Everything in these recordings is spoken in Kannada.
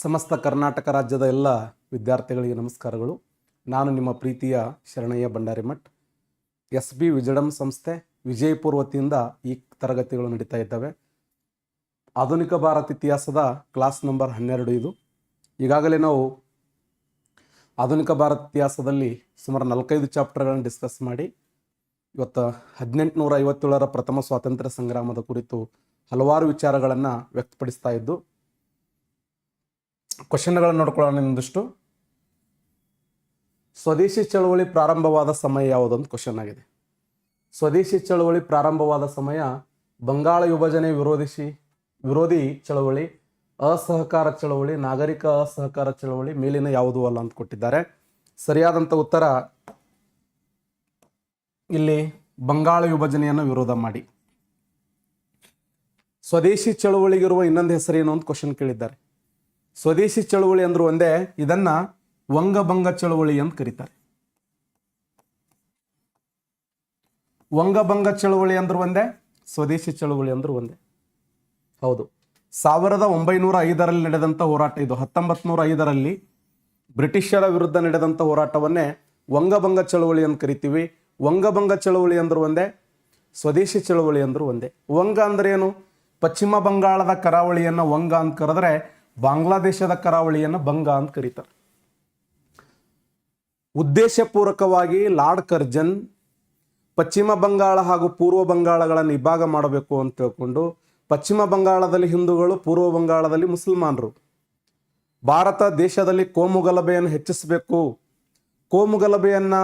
ಸಮಸ್ತ ಕರ್ನಾಟಕ ರಾಜ್ಯದ ಎಲ್ಲ ವಿದ್ಯಾರ್ಥಿಗಳಿಗೆ ನಮಸ್ಕಾರಗಳು. ನಾನು ನಿಮ್ಮ ಪ್ರೀತಿಯ Sharanayya Bhandarimath S B wisdom ಸಂಸ್ಥೆ ವಿಜಯಪುರ ವತಿಯಿಂದ ಈ ತರಗತಿಗಳು ನಡೀತಾ ಇದ್ದಾವೆ. ಆಧುನಿಕ ಭಾರತ ಇತಿಹಾಸದ ಕ್ಲಾಸ್ ನಂಬರ್ ಹನ್ನೆರಡು ಇದು. ಈಗಾಗಲೇ ನಾವು ಆಧುನಿಕ ಭಾರತ ಇತಿಹಾಸದಲ್ಲಿ ಸುಮಾರು ನಾಲ್ಕೈದು ಚಾಪ್ಟರ್ಗಳನ್ನು ಡಿಸ್ಕಸ್ ಮಾಡಿ, ಇವತ್ತು ಹದಿನೆಂಟುನೂರ ಐವತ್ತೇಳರ ಪ್ರಥಮ ಸ್ವಾತಂತ್ರ್ಯ ಸಂಗ್ರಾಮದ ಕುರಿತು ಹಲವಾರು ವಿಚಾರಗಳನ್ನು ವ್ಯಕ್ತಪಡಿಸ್ತಾ ಇದ್ದು ಕ್ವಶನ್ಗಳನ್ನು ನೋಡ್ಕೊಳ್ಳೋಣ ಇನ್ನೊಂದಿಷ್ಟು. ಸ್ವದೇಶಿ ಚಳವಳಿ ಪ್ರಾರಂಭವಾದ ಸಮಯ ಯಾವುದು ಅಂತ ಕ್ವಶನ್ ಆಗಿದೆ. ಸ್ವದೇಶಿ ಚಳವಳಿ ಪ್ರಾರಂಭವಾದ ಸಮಯ ಬಂಗಾಳ ವಿಭಜನೆ ವಿರೋಧಿಸಿ, ವಿರೋಧಿ ಚಳವಳಿ, ಅಸಹಕಾರ ಚಳವಳಿ, ನಾಗರಿಕ ಅಸಹಕಾರ ಚಳವಳಿ ಮೇಲಿನ ಯಾವುದೂ ಅಲ್ಲ ಅಂತ ಕೊಟ್ಟಿದ್ದಾರೆ. ಸರಿಯಾದಂಥ ಉತ್ತರ ಇಲ್ಲಿ ಬಂಗಾಳ ವಿಭಜನೆಯನ್ನು ವಿರೋಧ ಮಾಡಿ. ಸ್ವದೇಶಿ ಚಳವಳಿಗಿರುವ ಇನ್ನೊಂದು ಹೆಸರೇನು ಅಂತ ಕ್ವಶನ್ ಕೇಳಿದ್ದಾರೆ. ಸ್ವದೇಶಿ ಚಳುವಳಿ ಅಂದ್ರೆ ಒಂದೇ, ಇದನ್ನ ವಂಗಭಂಗ ಚಳುವಳಿ ಅಂತ ಕರೀತಾರೆ. ವಂಗಭಂಗ ಚಳುವಳಿ ಅಂದ್ರೆ ಒಂದೇ, ಸ್ವದೇಶಿ ಚಳುವಳಿ ಅಂದ್ರೆ ಒಂದೇ. ಹೌದು. ಸಾವಿರದ ಒಂಬೈನೂರ ಐದರಲ್ಲಿ ನಡೆದಂಥ ಹೋರಾಟ ಇದು. ಹತ್ತೊಂಬತ್ತು ನೂರ ಐದರಲ್ಲಿ ಬ್ರಿಟಿಷರ ವಿರುದ್ಧ ನಡೆದಂಥ ಹೋರಾಟವನ್ನೇ ವಂಗಭಂಗ ಚಳವಳಿ ಅಂತ ಕರಿತೀವಿ. ವಂಗಭಂಗ ಚಳುವಳಿ ಅಂದ್ರೆ ಒಂದೇ, ಸ್ವದೇಶಿ ಚಳುವಳಿ ಅಂದ್ರೆ ಒಂದೇ. ವಂಗ ಅಂದ್ರೆ ಏನು? ಪಶ್ಚಿಮ ಬಂಗಾಳದ ಕರಾವಳಿಯನ್ನು ವಂಗ ಅಂತ ಕರೆದ್ರೆ ಬಾಂಗ್ಲಾದೇಶದ ಕರಾವಳಿಯನ್ನು ಬಂಗ ಅಂತ ಕರೀತಾರೆ. ಉದ್ದೇಶಪೂರ್ವಕವಾಗಿ ಲಾರ್ಡ್ ಕರ್ಜನ್ ಪಶ್ಚಿಮ ಬಂಗಾಳ ಹಾಗೂ ಪೂರ್ವ ಬಂಗಾಳಗಳನ್ನು ವಿಭಾಗ ಮಾಡಬೇಕು ಅಂತ ತಿಳ್ಕೊಂಡು ಪಶ್ಚಿಮ ಬಂಗಾಳದಲ್ಲಿ ಹಿಂದೂಗಳು, ಪೂರ್ವ ಬಂಗಾಳದಲ್ಲಿ ಮುಸಲ್ಮಾನರು. ಭಾರತ ದೇಶದಲ್ಲಿ ಕೋಮುಗಲಭೆಯನ್ನು ಹೆಚ್ಚಿಸಬೇಕು. ಕೋಮುಗಲಭೆಯನ್ನು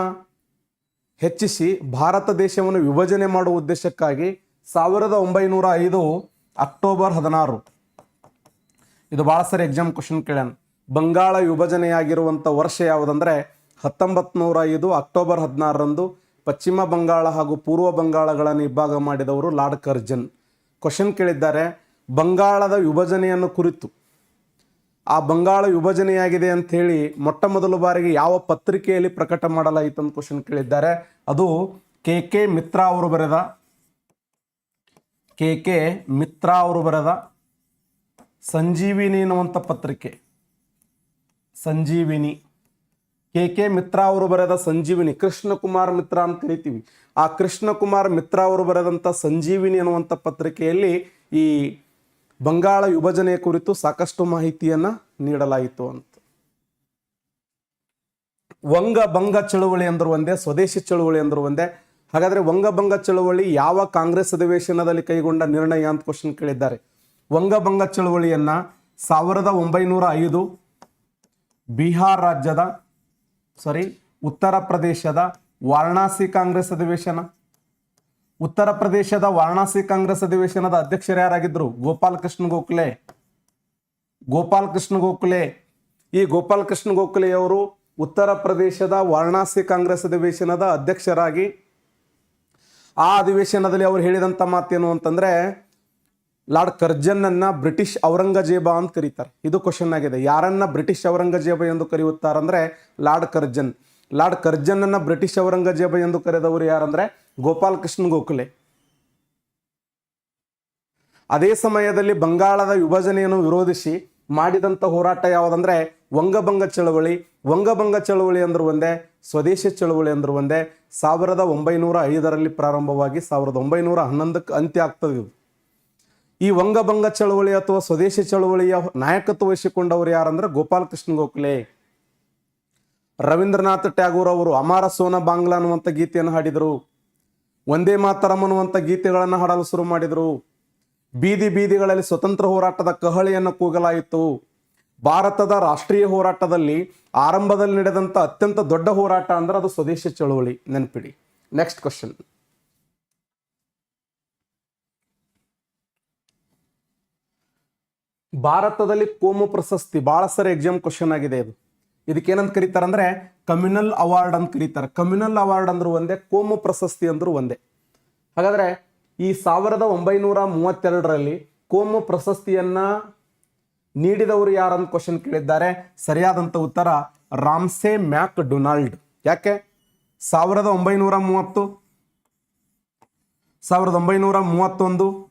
ಹೆಚ್ಚಿಸಿ ಭಾರತ ದೇಶವನ್ನು ವಿಭಜನೆ ಮಾಡುವ ಉದ್ದೇಶಕ್ಕಾಗಿ ಸಾವಿರದ ಒಂಬೈನೂರ ಐದು ಅಕ್ಟೋಬರ್ ಹದಿನಾರು ಇದು ಭಾಳ ಸರಿ ಎಕ್ಸಾಮ್ ಕ್ವಶನ್ ಕೇಳ್ಯಾನ. ಬಂಗಾಳ ವಿಭಜನೆಯಾಗಿರುವಂಥ ವರ್ಷ ಯಾವುದಂದರೆ ಹತ್ತೊಂಬತ್ತು ನೂರ ಐದು ಅಕ್ಟೋಬರ್ ಹದಿನಾರರಂದು ಪಶ್ಚಿಮ ಬಂಗಾಳ ಹಾಗೂ ಪೂರ್ವ ಬಂಗಾಳಗಳನ್ನು ವಿಭಾಗ ಮಾಡಿದವರು ಲಾರ್ಡ್ ಕರ್ಜನ್. ಕ್ವಶನ್ ಕೇಳಿದ್ದಾರೆ, ಬಂಗಾಳದ ವಿಭಜನೆಯನ್ನು ಕುರಿತು. ಆ ಬಂಗಾಳ ವಿಭಜನೆಯಾಗಿದೆ ಅಂತ ಹೇಳಿ ಮೊಟ್ಟ ಮೊದಲ ಬಾರಿಗೆ ಯಾವ ಪತ್ರಿಕೆಯಲ್ಲಿ ಪ್ರಕಟ ಮಾಡಲಾಯಿತು ಅಂತ ಕ್ವಶನ್ ಕೇಳಿದ್ದಾರೆ. ಅದು ಕೆ ಕೆ ಮಿತ್ರಾ ಅವರು ಬರೆದ. ಕೆ ಕೆ ಮಿತ್ರಾ ಅವರು ಬರೆದ. ಸಂಜೀವಿನಿ ಅನ್ನುವಂಥ ಪತ್ರಿಕೆ. ಸಂಜೀವಿನಿ. ಕೆ ಕೆ ಮಿತ್ರ ಅವರು ಬರೆದ ಸಂಜೀವಿನಿ. ಕೃಷ್ಣಕುಮಾರ್ ಮಿತ್ರ ಅಂತ ಕರಿತೀವಿ. ಆ ಕೃಷ್ಣಕುಮಾರ್ ಮಿತ್ರ ಅವರು ಬರೆದಂಥ ಸಂಜೀವಿನಿ ಅನ್ನುವಂಥ ಪತ್ರಿಕೆಯಲ್ಲಿ ಈ ಬಂಗಾಳ ವಿಭಜನೆಯ ಕುರಿತು ಸಾಕಷ್ಟು ಮಾಹಿತಿಯನ್ನ ನೀಡಲಾಯಿತು ಅಂತ. ವಂಗ ಭಂಗ ಚಳುವಳಿ ಅಂದರು ಒಂದೇ, ಸ್ವದೇಶಿ ಚಳುವಳಿ ಅಂದರು ಒಂದೇ. ಹಾಗಾದ್ರೆ ವಂಗಭಂಗ ಚಳುವಳಿ ಯಾವ ಕಾಂಗ್ರೆಸ್ ಅಧಿವೇಶನದಲ್ಲಿ ಕೈಗೊಂಡ ನಿರ್ಣಯ ಅಂತ ಕ್ವಶನ್ ಕೇಳಿದ್ದಾರೆ. ವಂಗಭಂಗ ಚಳುವಳಿಯನ್ನು ಸಾವಿರದ ಒಂಬೈನೂರ ಐದು ಬಿಹಾರ್ ರಾಜ್ಯದ ಸಾರಿ ಉತ್ತರ ಪ್ರದೇಶದ ವಾರಣಾಸಿ ಕಾಂಗ್ರೆಸ್ ಅಧಿವೇಶನ. ಉತ್ತರ ಪ್ರದೇಶದ ವಾರಣಾಸಿ ಕಾಂಗ್ರೆಸ್ ಅಧಿವೇಶನದ ಅಧ್ಯಕ್ಷರು ಯಾರಾಗಿದ್ದರು ಗೋಪಾಲ್ ಕೃಷ್ಣ ಗೋಖಲೆ. ಗೋಪಾಲ್ ಕೃಷ್ಣ ಗೋಖಲೆ. ಈ ಗೋಪಾಲ್ ಕೃಷ್ಣ ಗೋಖಲೆಯವರು ಉತ್ತರ ಪ್ರದೇಶದ ವಾರಣಾಸಿ ಕಾಂಗ್ರೆಸ್ ಅಧಿವೇಶನದ ಅಧ್ಯಕ್ಷರಾಗಿ, ಆ ಅಧಿವೇಶನದಲ್ಲಿ ಅವರು ಹೇಳಿದಂಥ ಮಾತೇನು ಅಂತಂದ್ರೆ ಲಾರ್ಡ್ ಕರ್ಜನ್ನನ್ನ ಬ್ರಿಟಿಷ್ ಔರಂಗಜೇಬ ಅಂತ ಕರೀತಾರೆ. ಇದು ಕ್ವಶನ್ ಆಗಿದೆ. ಯಾರನ್ನ ಬ್ರಿಟಿಷ್ ಔರಂಗಜೇಬ ಎಂದು ಕರೆಯುತ್ತಾರಂದ್ರೆ ಲಾರ್ಡ್ ಕರ್ಜನ್. ಲಾರ್ಡ್ ಕರ್ಜನ್ನನ್ನ ಬ್ರಿಟಿಷ್ ಔರಂಗಜೇಬ ಎಂದು ಕರೆದವರು ಯಾರಂದ್ರೆ? ಗೋಪಾಲ್ ಕೃಷ್ಣ ಗೋಖಲೆ. ಅದೇ ಸಮಯದಲ್ಲಿ ಬಂಗಾಳದ ವಿಭಜನೆಯನ್ನು ವಿರೋಧಿಸಿ ಮಾಡಿದಂಥ ಹೋರಾಟ ಯಾವುದಂದ್ರೆ? ವಂಗಭಂಗ ಚಳವಳಿ. ವಂಗಭಂಗ ಚಳವಳಿ ಅಂದ್ರೆ ಒಂದೇ, ಸ್ವದೇಶಿ ಚಳವಳಿ ಅಂದ್ರೆ ಒಂದೇ. ಸಾವಿರದ ಒಂಬೈನೂರ ಐದರಲ್ಲಿ ಪ್ರಾರಂಭವಾಗಿ ಸಾವಿರದ ಒಂಬೈನೂರ ಹನ್ನೊಂದಕ್ಕೆ ಅಂತ್ಯ ಆಗ್ತದೆ ಇದು. ಈ ವಂಗಭಂಗ ಚಳವಳಿ ಅಥವಾ ಸ್ವದೇಶಿ ಚಳವಳಿಯ ನಾಯಕತ್ವ ವಹಿಸಿಕೊಂಡವರು ಯಾರಂದ್ರೆ ಗೋಪಾಲಕೃಷ್ಣ ಗೋಖಲೆ. ರವೀಂದ್ರನಾಥ್ ಟ್ಯಾಗೂರ್ ಅವರು ಅಮಾರ ಸೋನ ಬಾಂಗ್ಲಾ ಅನ್ನುವಂಥ ಗೀತೆಯನ್ನು ಹಾಡಿದರು. ಒಂದೇ ಮಾತರಂ ಅನ್ನುವಂಥ ಗೀತೆಗಳನ್ನು ಹಾಡಲು ಶುರು ಮಾಡಿದರು. ಬೀದಿ ಬೀದಿಗಳಲ್ಲಿ ಸ್ವತಂತ್ರ ಹೋರಾಟದ ಕಹಳಿಯನ್ನು ಕೂಗಲಾಯಿತು. ಭಾರತದ ರಾಷ್ಟ್ರೀಯ ಹೋರಾಟದಲ್ಲಿ ಆರಂಭದಲ್ಲಿ ನಡೆದಂಥ ಅತ್ಯಂತ ದೊಡ್ಡ ಹೋರಾಟ ಅಂದ್ರೆ ಅದು ಸ್ವದೇಶಿ ಚಳವಳಿ. ನೆನಪಿಡಿ. ನೆಕ್ಸ್ಟ್ ಕ್ವಶನ್ ಭಾರತದಲ್ಲಿ ಕೋಮು ಪ್ರಶಸ್ತಿ, ಬಹಳ ಸರಿ ಎಕ್ಸಾಮ್ ಕ್ವಶನ್ ಆಗಿದೆ ಇದು. ಇದಕ್ಕೇನಂತ ಕರೀತಾರೆ ಅಂದರೆ ಕಮ್ಯುನಲ್ ಅವಾರ್ಡ್ ಅಂತ ಕರೀತಾರೆ. ಕಮ್ಯುನಲ್ ಅವಾರ್ಡ್ ಅಂದ್ರೆ ಒಂದೇ, ಕೋಮು ಪ್ರಶಸ್ತಿ ಅಂದ್ರೂ ಒಂದೇ. ಹಾಗಾದ್ರೆ, ಈ ಸಾವಿರದ ಒಂಬೈನೂರ ಮೂವತ್ತೆರಡರಲ್ಲಿ ಕೋಮು ಪ್ರಶಸ್ತಿಯನ್ನ ನೀಡಿದವರು ಯಾರಂತ ಕ್ವಶನ್ ಕೇಳಿದ್ದಾರೆ. ಸರಿಯಾದಂಥ ಉತ್ತರ, ರಾಮ್ಸೆ ಮ್ಯಾಕ್ ಡೊನಾಲ್ಡ್ ಯಾಕೆ? ಸಾವಿರದ ಒಂಬೈನೂರ ಮೂವತ್ತು, ಸಾವಿರದ ಒಂಬೈನೂರ ಮೂವತ್ತೊಂದು,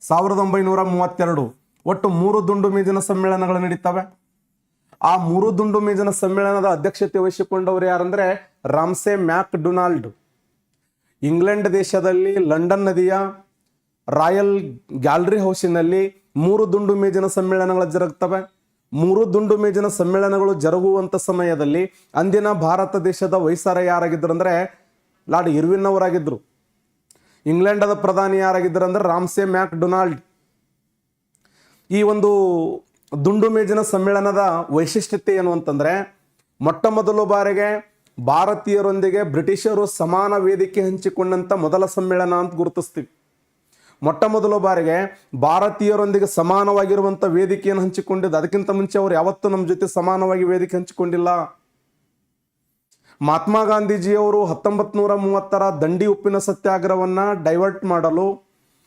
ಸಾವಿರದ ಒಂಬೈನೂರ ಮೂವತ್ತೆರಡು. ಒಟ್ಟು ಮೂರು ದುಂಡು ಮೇಜಿನ ಸಮ್ಮೇಳನಗಳು ನಡೀತವೆ. ಆ ಮೂರು ದುಂಡು ಮೇಜಿನ ಸಮ್ಮೇಳನದ ಅಧ್ಯಕ್ಷತೆ ವಹಿಸಿಕೊಂಡವರು ಯಾರಂದ್ರೆ ರಾಮ್ಸೆ ಮ್ಯಾಕ್ ಡೊನಾಲ್ಡ್ ಇಂಗ್ಲೆಂಡ್ ದೇಶದಲ್ಲಿ ಲಂಡನ್ ನದಿಯ ರಾಯಲ್ ಗ್ಯಾಲರಿ ಹೌಸಿನಲ್ಲಿ ಮೂರು ದುಂಡು ಮೇಜಿನ ಸಮ್ಮೇಳನಗಳು ಜರುಗ್ತವೆ. ಮೂರು ದುಂಡು ಮೇಜಿನ ಸಮ್ಮೇಳನಗಳು ಜರುಗುವಂತ ಸಮಯದಲ್ಲಿ ಅಂದಿನ ಭಾರತ ದೇಶದ ವೈಸಾರ ಯಾರಾಗಿದ್ರು ಅಂದ್ರೆ ಲಾರ್ಡ್ ಇರ್ವಿನ್ ಅವರಾಗಿದ್ರು. ಇಂಗ್ಲೆಂಡದ ಪ್ರಧಾನಿ ಯಾರಾಗಿದ್ರು ಅಂದ್ರೆ ರಾಮ್ಸೆ ಮ್ಯಾಕ್ ಡೊನಾಲ್ಡ್ ಈ ಒಂದು ದುಂಡು ಮೇಜಿನ ಸಮ್ಮೇಳನದ ವೈಶಿಷ್ಟ್ಯತೆ ಏನು ಅಂತಂದರೆ, ಮೊಟ್ಟ ಮೊದಲು ಬಾರಿಗೆ ಭಾರತೀಯರೊಂದಿಗೆ ಬ್ರಿಟಿಷರು ಸಮಾನ ವೇದಿಕೆ ಹಂಚಿಕೊಂಡಂಥ ಮೊದಲ ಸಮ್ಮೇಳನ ಅಂತ ಗುರುತಿಸ್ತೀವಿ. ಮೊಟ್ಟ ಮೊದಲ ಬಾರಿಗೆ ಭಾರತೀಯರೊಂದಿಗೆ ಸಮಾನವಾಗಿರುವಂಥ ವೇದಿಕೆಯನ್ನು ಹಂಚಿಕೊಂಡಿದ್ದು, ಅದಕ್ಕಿಂತ ಮುಂಚೆ ಅವರು ಯಾವತ್ತೂ ನಮ್ಮ ಜೊತೆ ಸಮಾನವಾಗಿ ವೇದಿಕೆ ಹಂಚಿಕೊಂಡಿಲ್ಲ. ಮಹಾತ್ಮ ಗಾಂಧೀಜಿಯವರು ಹತ್ತೊಂಬತ್ತು ನೂರ ಮೂವತ್ತರ ದಂಡಿ ಉಪ್ಪಿನ ಸತ್ಯಾಗ್ರಹವನ್ನು ಡೈವರ್ಟ್ ಮಾಡಲು,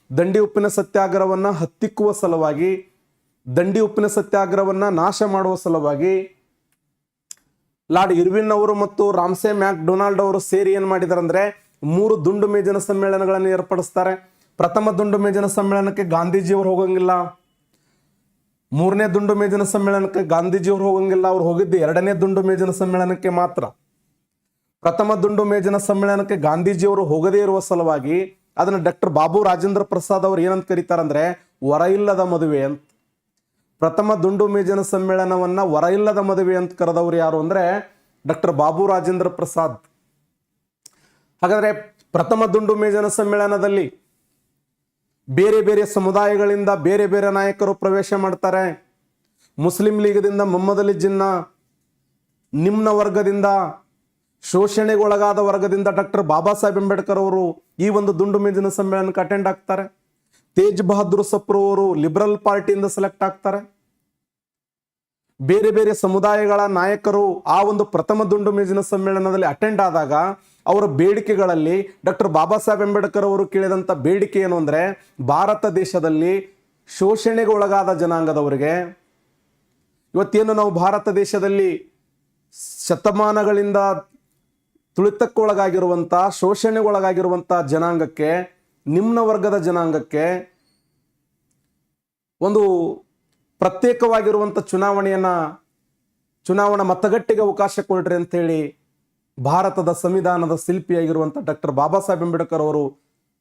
ದಂಡಿ ಉಪ್ಪಿನ ಸತ್ಯಾಗ್ರಹವನ್ನು ಹತ್ತಿಕ್ಕುವ ಸಲುವಾಗಿ ದಂಡಿ ಉಪ್ಪಿನ ಸತ್ಯಾಗ್ರಹವನ್ನ ನಾಶ ಮಾಡುವ ಸಲುವಾಗಿ ಲಾರ್ಡ್ ಇರ್ವಿನ್ ಅವರು ಮತ್ತು ರಾಮ್ಸೆ ಮ್ಯಾಕ್ ಡೊನಾಲ್ಡ್ ಅವರು ಸೇರಿ ಏನು ಮಾಡಿದಾರೆ ಮೂರು ದುಂಡು ಮೇಜಿನ ಸಮ್ಮೇಳನಗಳನ್ನು ಏರ್ಪಡಿಸ್ತಾರೆ. ಪ್ರಥಮ ದುಂಡು ಮೇಜಿನ ಸಮ್ಮೇಳನಕ್ಕೆ ಗಾಂಧೀಜಿಯವರು ಹೋಗಂಗಿಲ್ಲ. ಮೂರನೇ ದುಂಡು ಮೇಜಿನ ಸಮ್ಮೇಳನಕ್ಕೆ ಗಾಂಧೀಜಿಯವರು ಹೋಗಂಗಿಲ್ಲ. ಅವ್ರು ಹೋಗಿದ್ದು ಎರಡನೇ ದುಂಡು ಮೇಜಿನ ಸಮ್ಮೇಳನಕ್ಕೆ ಮಾತ್ರ. ಪ್ರಥಮ ದುಂಡು ಮೇಜಿನ ಸಮ್ಮೇಳನಕ್ಕೆ ಗಾಂಧೀಜಿಯವರು ಹೋಗದೇ ಇರುವ ಸಲುವಾಗಿ ಅದನ್ನ ಡಾಕ್ಟರ್ ಬಾಬು ರಾಜೇಂದ್ರ ಪ್ರಸಾದ್ ಅವರು ಏನಂತ ಕರೀತಾರಂದ್ರೆ, ವರ ಇಲ್ಲದ ಮದುವೆ ಅಂತ. ಪ್ರಥಮ ದುಂಡು ಮೇಜಿನ ಸಮ್ಮೇಳನವನ್ನ ವರ ಇಲ್ಲದ ಮದುವೆ ಅಂತ ಕರೆದವರು ಯಾರು ಅಂದ್ರೆ ಡಾಕ್ಟರ್ ಬಾಬು ರಾಜೇಂದ್ರ ಪ್ರಸಾದ್. ಹಾಗಾದ್ರೆ ಪ್ರಥಮ ದುಂಡು ಮೇಜಿನ ಸಮ್ಮೇಳನದಲ್ಲಿ ಬೇರೆ ಬೇರೆ ಸಮುದಾಯಗಳಿಂದ ಬೇರೆ ಬೇರೆ ನಾಯಕರು ಪ್ರವೇಶ ಮಾಡ್ತಾರೆ. ಮುಸ್ಲಿಂ ಲೀಗದಿಂದ ಮೊಹಮ್ಮದ್ ಅಲಿ ಜಿನ್ನಾ, ನಿಮ್ನ ವರ್ಗದಿಂದ, ಶೋಷಣೆಗೊಳಗಾದ ವರ್ಗದಿಂದ ಡಾಕ್ಟರ್ ಬಾಬಾ ಸಾಹೇಬ್ ಅಂಬೇಡ್ಕರ್ ಅವರು ಈ ಒಂದು ದುಂಡು ಮೇಜಿನ ಸಮ್ಮೇಳನಕ್ಕೆ ಅಟೆಂಡ್ ಆಗ್ತಾರೆ. ತೇಜ್ ಬಹದ್ದೂರ್ ಸಪ್ರು ಅವರು ಲಿಬರಲ್ ಪಾರ್ಟಿಯಿಂದ ಸೆಲೆಕ್ಟ್ ಆಗ್ತಾರೆ. ಬೇರೆ ಬೇರೆ ಸಮುದಾಯಗಳ ನಾಯಕರು ಆ ಒಂದು ಪ್ರಥಮ ದುಂಡು ಮೇಜಿನ ಸಮ್ಮೇಳನದಲ್ಲಿ ಅಟೆಂಡ್ ಆದಾಗ ಅವರ ಬೇಡಿಕೆಗಳಲ್ಲಿ ಡಾಕ್ಟರ್ ಬಾಬಾ ಸಾಹೇಬ್ ಅಂಬೇಡ್ಕರ್ ಅವರು ಕೇಳಿದಂತ ಬೇಡಿಕೆ ಏನು ಅಂದರೆ ಭಾರತ ದೇಶದಲ್ಲಿ ಶೋಷಣೆಗೆ ಒಳಗಾದ ಜನಾಂಗದವರಿಗೆ ಇವತ್ತೇನು ನಾವು ಭಾರತ ದೇಶದಲ್ಲಿ ಶತಮಾನಗಳಿಂದ ತುಳಿತಕ್ಕೊಳಗಾಗಿರುವಂಥ ಶೋಷಣೆಗೊಳಗಾಗಿರುವಂಥ ಜನಾಂಗಕ್ಕೆ, ನಿಮ್ನ ವರ್ಗದ ಜನಾಂಗಕ್ಕೆ ಒಂದು ಪ್ರತ್ಯೇಕವಾಗಿರುವಂಥ ಚುನಾವಣೆಯನ್ನು, ಚುನಾವಣಾ ಮತಗಟ್ಟೆಗೆ ಅವಕಾಶ ಕೊಡ್ರಿ ಅಂತೇಳಿ ಭಾರತದ ಸಂವಿಧಾನದ ಶಿಲ್ಪಿಯಾಗಿರುವಂಥ ಡಾಕ್ಟರ್ ಬಾಬಾ ಸಾಹೇಬ್ ಅಂಬೇಡ್ಕರ್ ಅವರು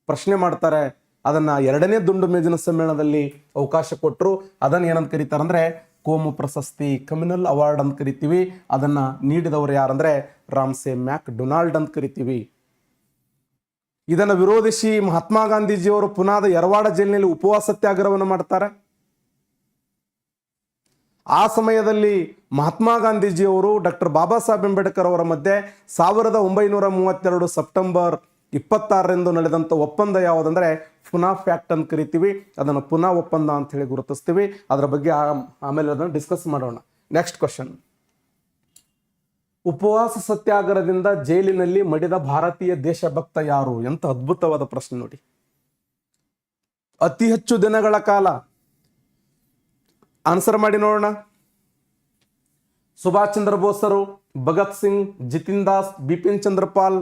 ಪ್ರಶ್ನೆ ಮಾಡ್ತಾರೆ. ಅದನ್ನ ಎರಡನೇ ದುಂಡು ಮೇಜಿನ ಸಮ್ಮೇಳನದಲ್ಲಿ ಅವಕಾಶ ಕೊಟ್ಟರು ಅದನ್ನ ಏನಂತ ಕರೀತಾರೆ ಅಂದ್ರೆ, ಕೋಮು ಪ್ರಶಸ್ತಿ ಕಮ್ಯುನಲ್ ಅವಾರ್ಡ್ ಅಂತ ಕರಿತೀವಿ. ಅದನ್ನ ನೀಡಿದವರು ಯಾರಂದ್ರೆ, ರಾಮ್ಸೆ ಮ್ಯಾಕ್ ಡೊನಾಲ್ಡ್ ಅಂತ ಕರಿತೀವಿ. ಇದನ್ನು ವಿರೋಧಿಸಿ ಮಹಾತ್ಮ ಗಾಂಧೀಜಿಯವರು ಪುನಾದ ಯರವಾಡ ಜೈಲಿನಲ್ಲಿ ಉಪವಾಸ ಸತ್ಯಾಗ್ರಹವನ್ನು ಮಾಡ್ತಾರೆ. ಆ ಸಮಯದಲ್ಲಿ ಮಹಾತ್ಮ ಗಾಂಧೀಜಿಯವರು ಡಾಕ್ಟರ್ ಬಾಬಾ ಸಾಹೇಬ್ ಅಂಬೇಡ್ಕರ್ ಅವರ ಮಧ್ಯೆ ಸಾವಿರದ ಒಂಬೈನೂರ ಮೂವತ್ತೆರಡು ಸೆಪ್ಟೆಂಬರ್ ಇಪ್ಪತ್ತಾರರಂದು ನಡೆದಂಥ ಒಪ್ಪಂದ ಯಾವುದಂದರೆ ಪುನಾ ಫ್ಯಾಕ್ಟ್ ಅಂತ ಕರಿತೀವಿ. ಅದನ್ನು ಪುನಾ ಒಪ್ಪಂದ ಅಂತ ಹೇಳಿ ಗುರುತಿಸ್ತೀವಿ. ಅದರ ಬಗ್ಗೆ ಆಮೇಲೆ ಅದನ್ನು ಡಿಸ್ಕಸ್ ಮಾಡೋಣ. ನೆಕ್ಸ್ಟ್ ಕ್ವಶನ್ ಉಪವಾಸ ಸತ್ಯಾಗ್ರಹದಿಂದ ಜೈಲಿನಲ್ಲಿ ಮಡಿದ ಭಾರತೀಯ ದೇಶಭಕ್ತ ಯಾರು? ಎಂತ ಅದ್ಭುತವಾದ ಪ್ರಶ್ನೆ ನೋಡಿ. ಅತಿ ಹೆಚ್ಚು ದಿನಗಳ ಕಾಲ ಆನ್ಸರ್ ಮಾಡಿ ನೋಡೋಣ. ಸುಭಾಷ್ ಚಂದ್ರ ಬೋಸರು ಭಗತ್ ಸಿಂಗ್ ಜಿತಿನ್ ದಾಸ್ ಬಿಪಿನ್ ಚಂದ್ರಪಾಲ್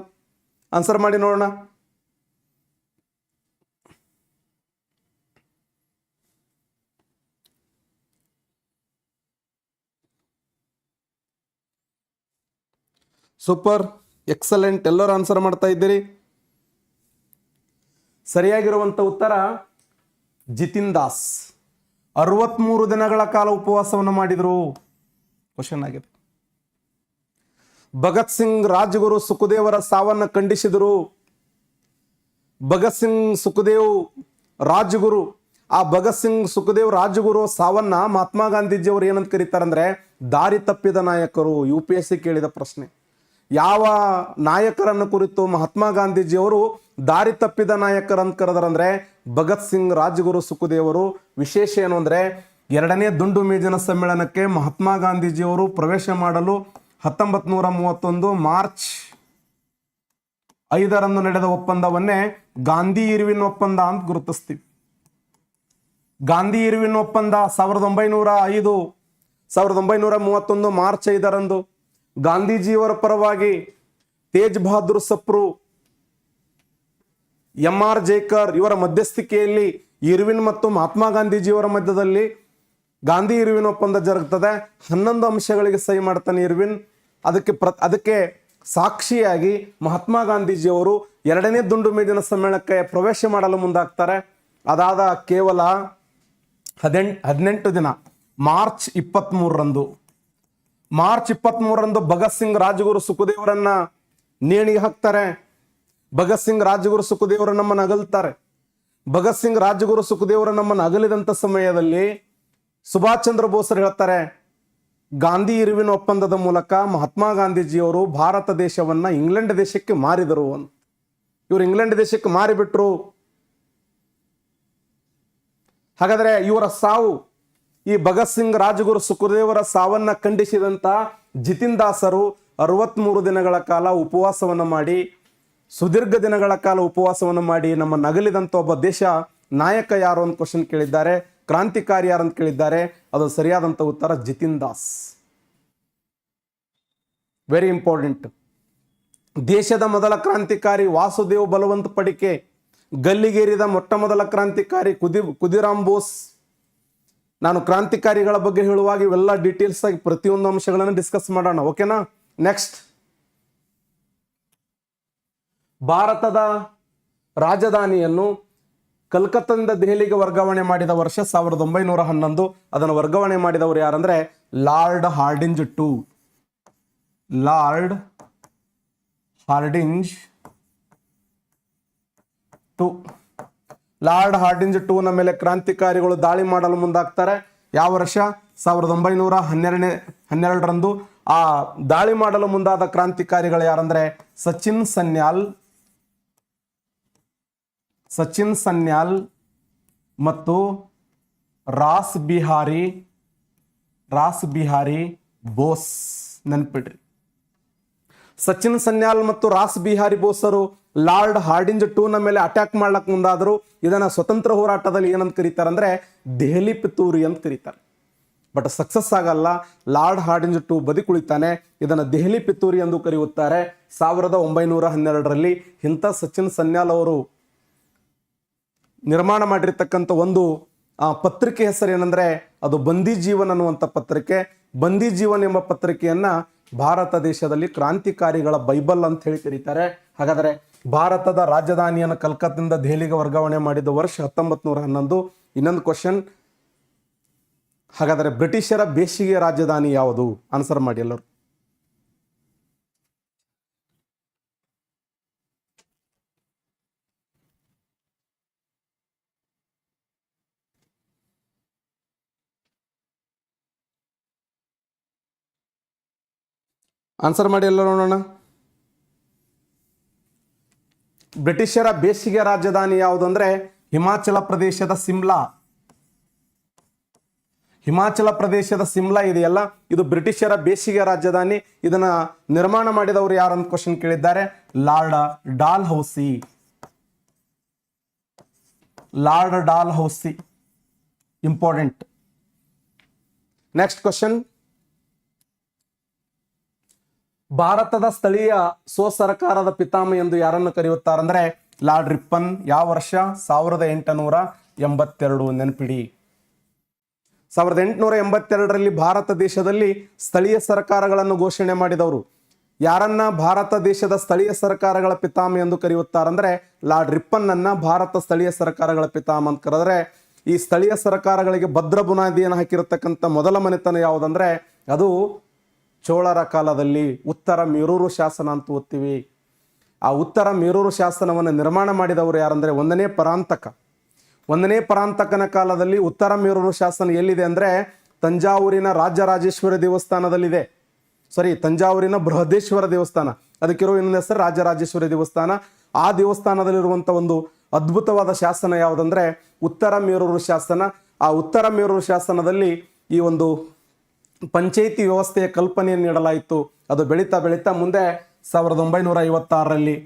ಆನ್ಸರ್ ಮಾಡಿ ನೋಡೋಣ. ಸೂಪರ್ ಎಕ್ಸಲೆಂಟ್ ಎಲ್ಲರೂ ಆನ್ಸರ್ ಮಾಡ್ತಾ ಇದ್ದೀರಿ. ಸರಿಯಾಗಿರುವಂತ ಉತ್ತರ ಜಿತಿನ್ ದಾಸ್ ಅರವತ್ಮೂರು ದಿನಗಳ ಕಾಲ ಉಪವಾಸವನ್ನು ಮಾಡಿದರು. ಕ್ವಶನ್ ಆಗಿದೆ. ಭಗತ್ ಸಿಂಗ್ ರಾಜಗುರು ಸುಖದೇವರ ಸಾವನ್ನ ಖಂಡಿಸಿದರು. ಭಗತ್ ಸಿಂಗ್ ಸುಖದೇವ್ ರಾಜಗುರು, ಆ ಭಗತ್ ಸಿಂಗ್ ಸುಖದೇವ್ ರಾಜಗುರು ಸಾವನ್ನ ಮಹಾತ್ಮ ಗಾಂಧೀಜಿ ಅವರು ಏನಂತ ಕರೀತಾರಂದ್ರೆ, ದಾರಿ ತಪ್ಪಿದ ನಾಯಕರು, ಯು ಪಿ ಎಸ್ ಸಿ ಕೇಳಿದ ಪ್ರಶ್ನೆ. ಯಾವ ನಾಯಕರನ್ನು ಕುರಿತು ಮಹಾತ್ಮ ಗಾಂಧೀಜಿಯವರು ದಾರಿ ತಪ್ಪಿದ ನಾಯಕರಂತ ಕರೆದ್ರಂದ್ರೆ ಭಗತ್ ಸಿಂಗ್ ರಾಜಗುರು ಸುಖದೇವರು. ವಿಶೇಷ ಏನು ಅಂದರೆ ಎರಡನೇ ದುಂಡು ಮೇಜಿನ ಸಮ್ಮೇಳನಕ್ಕೆ ಮಹಾತ್ಮ ಗಾಂಧೀಜಿಯವರು ಪ್ರವೇಶ ಮಾಡಲು ಹತ್ತೊಂಬತ್ ನೂರ ಮೂವತ್ತೊಂದು ಮಾರ್ಚ್ ಐದರಂದು ನಡೆದ ಒಪ್ಪಂದವನ್ನೇ ಗಾಂಧಿ ಇರುವಿನ ಒಪ್ಪಂದ ಅಂತ ಗುರುತಿಸ್ತೀವಿ. ಗಾಂಧಿ ಇರುವಿನ ಒಪ್ಪಂದ ಸಾವಿರದ ಒಂಬೈನೂರ ಐದು, ಸಾವಿರದ ಒಂಬೈನೂರ ಮೂವತ್ತೊಂದು ಮಾರ್ಚ್ ಐದರಂದು ಗಾಂಧೀಜಿಯವರ ಪರವಾಗಿ ತೇಜ್ ಬಹದ್ದೂರ್ ಸಪ್ರು ಎಂ ಆರ್ ಜೇಕರ್ ಇವರ ಮಧ್ಯಸ್ಥಿಕೆಯಲ್ಲಿ ಇರುವಿನ್ ಮತ್ತು ಮಹಾತ್ಮ ಗಾಂಧೀಜಿಯವರ ಮಧ್ಯದಲ್ಲಿ ಗಾಂಧಿ ಇರುವಿನ ಒಪ್ಪಂದ ಜರುಗ್ತದೆ. ಹನ್ನೊಂದು ಅಂಶಗಳಿಗೆ ಸಹಿ ಮಾಡ್ತಾನೆ ಇರ್ವಿನ್. ಅದಕ್ಕೆ ಪ್ರ, ಅದಕ್ಕೆ ಸಾಕ್ಷಿಯಾಗಿ ಮಹಾತ್ಮ ಗಾಂಧೀಜಿಯವರು ಎರಡನೇ ದುಂಡು ಮೇಜಿನ ಸಮ್ಮೇಳನಕ್ಕೆ ಪ್ರವೇಶ ಮಾಡಲು ಮುಂದಾಗ್ತಾರೆ. ಅದಾದ ಕೇವಲ ಹದಿನೆಂಟು ಹದಿನೆಂಟು ದಿನ, ಮಾರ್ಚ್ ಇಪ್ಪತ್ತ್ಮೂರರಂದು ಮಾರ್ಚ್ ಇಪ್ಪತ್ತ್ಮೂರರಂದು ಭಗತ್ ಸಿಂಗ್ ರಾಜಗುರು ಸುಖದೇವರನ್ನ ನೇಣಿಗೆ ಹಾಕ್ತಾರೆ. ಭಗತ್ ಸಿಂಗ್ ರಾಜಗುರು ಸುಖದೇವರು ನಮ್ಮನ್ನು ಅಗಲ್ತಾರೆ. ಭಗತ್ ಸಿಂಗ್ ರಾಜಗುರು ಸುಖದೇವರು ನಮ್ಮನ್ನು ಅಗಲಿದಂಥ ಸಮಯದಲ್ಲಿ ಸುಭಾಷ್ ಚಂದ್ರ ಬೋಸರು ಹೇಳ್ತಾರೆ, ಗಾಂಧಿ ಇರುವಿನ ಒಪ್ಪಂದದ ಮೂಲಕ ಮಹಾತ್ಮ ಗಾಂಧೀಜಿಯವರು ಭಾರತ ದೇಶವನ್ನ ಇಂಗ್ಲೆಂಡ್ ದೇಶಕ್ಕೆ ಮಾರಿದರು ಅಂತ. ಇವರು ಇಂಗ್ಲೆಂಡ್ ದೇಶಕ್ಕೆ ಮಾರಿಬಿಟ್ರು. ಹಾಗಾದ್ರೆ ಇವರ ಸಾವು, ಈ ಭಗತ್ ಸಿಂಗ್ ರಾಜಗುರು ಸುಖದೇವರ ಸಾವನ್ನ ಖಂಡಿಸಿದಂತ ಜಿತಿನ್ ದಾಸರು ಅರವತ್ಮೂರು ದಿನಗಳ ಕಾಲ ಉಪವಾಸವನ್ನು ಮಾಡಿ ಸುದೀರ್ಘ ದಿನಗಳ ಕಾಲ ಉಪವಾಸವನ್ನು ಮಾಡಿ ನಮ್ಮ ನಗಲಿದಂತ ಒಬ್ಬ ದೇಶ ನಾಯಕ ಯಾರು ಅಂತ ಕ್ವಶನ್ ಕೇಳಿದ್ದಾರೆ, ಕ್ರಾಂತಿಕಾರಿ ಯಾರು ಅಂತ ಕೇಳಿದ್ದಾರೆ, ಅದು ಸರಿಯಾದಂತ ಉತ್ತರ ಜಿತಿನ್ ದಾಸ್. ವೆರಿ ಇಂಪಾರ್ಟೆಂಟ್ ದೇಶದ ಮೊದಲ ಕ್ರಾಂತಿಕಾರಿ ವಾಸುದೇವ್ ಬಲವಂತ ಪಡಿಕೆ, ಗಲ್ಲಿಗೇರಿದ ಮೊಟ್ಟ ಮೊದಲ ಕ್ರಾಂತಿಕಾರಿ ಕುದಿ, ಕುದಿರಾಮ್ ಬೋಸ್. ನಾನು ಕ್ರಾಂತಿಕಾರಿಗಳ ಬಗ್ಗೆ ಹೇಳುವಾಗ ಇವೆಲ್ಲ ಡೀಟೇಲ್ಸ್ ಆಗಿ ಪ್ರತಿಯೊಂದು ಅಂಶಗಳನ್ನು ಡಿಸ್ಕಸ್ ಮಾಡೋಣ ಓಕೆನಾ ನೆಕ್ಸ್ಟ್ ಭಾರತದ ರಾಜಧಾನಿಯನ್ನು ಕಲ್ಕತ್ತಾದಿಂದ ದೆಹಲಿಗೆ ವರ್ಗಾವಣೆ ಮಾಡಿದ ವರ್ಷ ಸಾವಿರದ ಒಂಬೈನೂರ ಹನ್ನೊಂದು. ಅದನ್ನು ವರ್ಗಾವಣೆ ಮಾಡಿದವರು ಯಾರಂದ್ರೆ lord Hardinge two lord Hardinge two lord Hardinge ಟೂನ ಮೇಲೆ ಕ್ರಾಂತಿಕಾರಿಗಳು ದಾಳಿ ಮಾಡಲು ಮುಂದಾಗ್ತಾರೆ. ಯಾವ ವರ್ಷ? ಸಾವಿರದ ಒಂಬೈನೂರ ಹನ್ನೆರಡನೇ, ಹನ್ನೆರಡರಂದು. ಆ ದಾಳಿ ಮಾಡಲು ಮುಂದಾದ ಕ್ರಾಂತಿಕಾರಿಗಳು ಯಾರಂದ್ರೆ ಸಚಿನ್ ಸನ್ಯಾಲ್ ಸಚಿನ್ ಸನ್ಯಾಲ್ ಮತ್ತು ರಾಸ್ ಬಿಹಾರಿ ರಾಸ್ ಬಿಹಾರಿ ಬೋಸ್ ನೆನ್ಪಿಡ್ರಿ. ಸಚಿನ್ ಸನ್ಯಾಲ್ ಮತ್ತು ರಾಸ್ ಬಿಹಾರಿ ಬೋಸರು ಲಾರ್ಡ್ ಹಾರ್ಡಿಂಜ್ ಟೂನ ಮೇಲೆ ಅಟ್ಯಾಕ್ ಮಾಡ್ಲಕ್ ಮುಂದಾದ್ರು. ಇದನ್ನ ಸ್ವತಂತ್ರ ಹೋರಾಟದಲ್ಲಿ ಏನಂತ ಕರೀತಾರೆ ಅಂದ್ರೆ ದೆಹಲಿ ಪಿತೂರಿ ಅಂತ ಕರೀತಾರೆ. ಬಟ್ ಸಕ್ಸಸ್ ಆಗಲ್ಲ. ಲಾರ್ಡ್ ಹಾರ್ಡಿಂಜ್ ಟು ಬದಿಕುಳಿತಾನೆ ಇದನ್ನು ದೆಹಲಿ ಪಿತೂರಿ ಎಂದು ಕರೆಯುತ್ತಾರೆ. ಸಾವಿರದ ಒಂಬೈನೂರ ಹನ್ನೆರಡರಲ್ಲಿ ಇಂಥ ಸಚಿನ್ ಸನ್ಯಾಲ್ ಅವರು ನಿರ್ಮಾಣ ಮಾಡಿರ್ತಕ್ಕಂಥ ಒಂದು ಪತ್ರಿಕೆ ಹೆಸರು ಏನಂದ್ರೆ ಅದು ಬಂದಿ ಜೀವನ್ ಅನ್ನುವಂಥ ಪತ್ರಿಕೆ. ಬಂದಿ ಜೀವನ್ ಎಂಬ ಪತ್ರಿಕೆಯನ್ನು ಭಾರತ ದೇಶದಲ್ಲಿ ಕ್ರಾಂತಿಕಾರಿಗಳ ಬೈಬಲ್ ಅಂತ ಹೇಳಿ ಕರೀತಾರೆ. ಹಾಗಾದರೆ ಭಾರತದ ರಾಜಧಾನಿಯನ್ನು ಕಲ್ಕತ್ತಿಂದ ದೆಹಲಿಗೆ ವರ್ಗಾವಣೆ ಮಾಡಿದ ವರ್ಷ ಹತ್ತೊಂಬತ್ತು ನೂರ ಹನ್ನೊಂದು. ಇನ್ನೊಂದು ಕ್ವಶನ್ ಹಾಗಾದರೆ ಬ್ರಿಟಿಷರ ಬೇಸಿಗೆ ರಾಜಧಾನಿ ಯಾವುದು? ಆನ್ಸರ್ ಮಾಡಿ ಎಲ್ಲರೂ. ಆನ್ಸರ್ ಮಾಡಿ ಎಲ್ಲ ನೋಡೋಣ. ಬ್ರಿಟಿಷರ ಬೇಸಿಗೆ ರಾಜಧಾನಿ ಯಾವುದು ಅಂದ್ರೆ ಹಿಮಾಚಲ ಪ್ರದೇಶದ ಸಿಮ್ಲಾ. ಹಿಮಾಚಲ ಪ್ರದೇಶದ ಸಿಮ್ಲಾ ಇದೆಯಲ್ಲ? ಇದು ಬ್ರಿಟಿಷರ ಬೇಸಿಗೆ ರಾಜಧಾನಿ. ಇದನ್ನ ನಿರ್ಮಾಣ ಮಾಡಿದವರು ಯಾರು ಅಂತ ಕ್ವಶನ್ ಕೇಳಿದ್ದಾರೆ. Lord Dalhousie lord Dalhousie important next question ಭಾರತದ ಸ್ಥಳೀಯ ಸ್ವಸರ್ಕಾರದ ಪಿತಾಮ ಎಂದು ಯಾರನ್ನು ಕರೆಯುತ್ತಾರಂದ್ರೆ ಲಾರ್ಡ್ ರಿಪ್ಪನ್. ಯಾವ ವರ್ಷ? ಸಾವಿರದ ಎಂಟುನೂರ ಎಂಬತ್ತೆರಡು ನೆನಪಿಡಿ. ಸಾವಿರದ ಎಂಟುನೂರ ಎಂಬತ್ತೆರಡರಲ್ಲಿ ಭಾರತ ದೇಶದಲ್ಲಿ ಸ್ಥಳೀಯ ಸರ್ಕಾರಗಳನ್ನು ಘೋಷಣೆ ಮಾಡಿದವರು ಯಾರನ್ನ ಭಾರತ ದೇಶದ ಸ್ಥಳೀಯ ಸರ್ಕಾರಗಳ ಪಿತಾಮ ಎಂದು ಕರೆಯುತ್ತಾರಂದ್ರೆ ಲಾರ್ಡ್ ರಿಪ್ಪನ್ ಅನ್ನ ಭಾರತ ಸ್ಥಳೀಯ ಸರ್ಕಾರಗಳ ಪಿತಾಮ ಅಂತ ಕರೆದ್ರೆ ಈ ಸ್ಥಳೀಯ ಸರ್ಕಾರಗಳಿಗೆ ಭದ್ರ ಬುನಾದಿಯನ್ನು ಹಾಕಿರತಕ್ಕಂಥ ಮೊದಲ ಮನೆತನ ಯಾವುದಂದ್ರೆ ಅದು ಚೋಳರ ಕಾಲದಲ್ಲಿ ಉತ್ತರ ಮೀರೂರು ಶಾಸನ ಅಂತ ಓದ್ತೀವಿ. ಆ ಉತ್ತರ ಮೀರೂರು ಶಾಸನವನ್ನು ನಿರ್ಮಾಣ ಮಾಡಿದವರು ಯಾರಂದರೆ ಒಂದನೇ ಪರಾಂತಕ. ಒಂದನೇ ಪರಾಂತಕನ ಕಾಲದಲ್ಲಿ ಉತ್ತರ ಮೀರೂರು ಶಾಸನ ಎಲ್ಲಿದೆ ಅಂದ್ರೆ ತಂಜಾವೂರಿನ ರಾಜರಾಜೇಶ್ವರಿ ದೇವಸ್ಥಾನದಲ್ಲಿದೆ. ಸಾರಿ, ತಂಜಾವೂರಿನ ಬೃಹದೇಶ್ವರ ದೇವಸ್ಥಾನ. ಅದಕ್ಕಿರೋ ಇನ್ನೊಂದು ಹೆಸರು ರಾಜರಾಜೇಶ್ವರಿ ದೇವಸ್ಥಾನ. ಆ ದೇವಸ್ಥಾನದಲ್ಲಿರುವಂಥ ಒಂದು ಅದ್ಭುತವಾದ ಶಾಸನ ಯಾವುದಂದ್ರೆ ಉತ್ತರ ಮೀರೂರು ಶಾಸನ. ಆ ಉತ್ತರ ಮೀರೂರು ಶಾಸನದಲ್ಲಿ ಈ ಒಂದು ಪಂಚಾಯಿತಿ ವ್ಯವಸ್ಥೆಯ ಕಲ್ಪನೆಯನ್ನು ನೀಡಲಾಯಿತು. ಅದು ಬೆಳೀತಾ ಬೆಳೀತಾ ಮುಂದೆ ಸಾವಿರದ ಒಂಬೈನೂರ ಐವತ್ತಾರರಲ್ಲಿ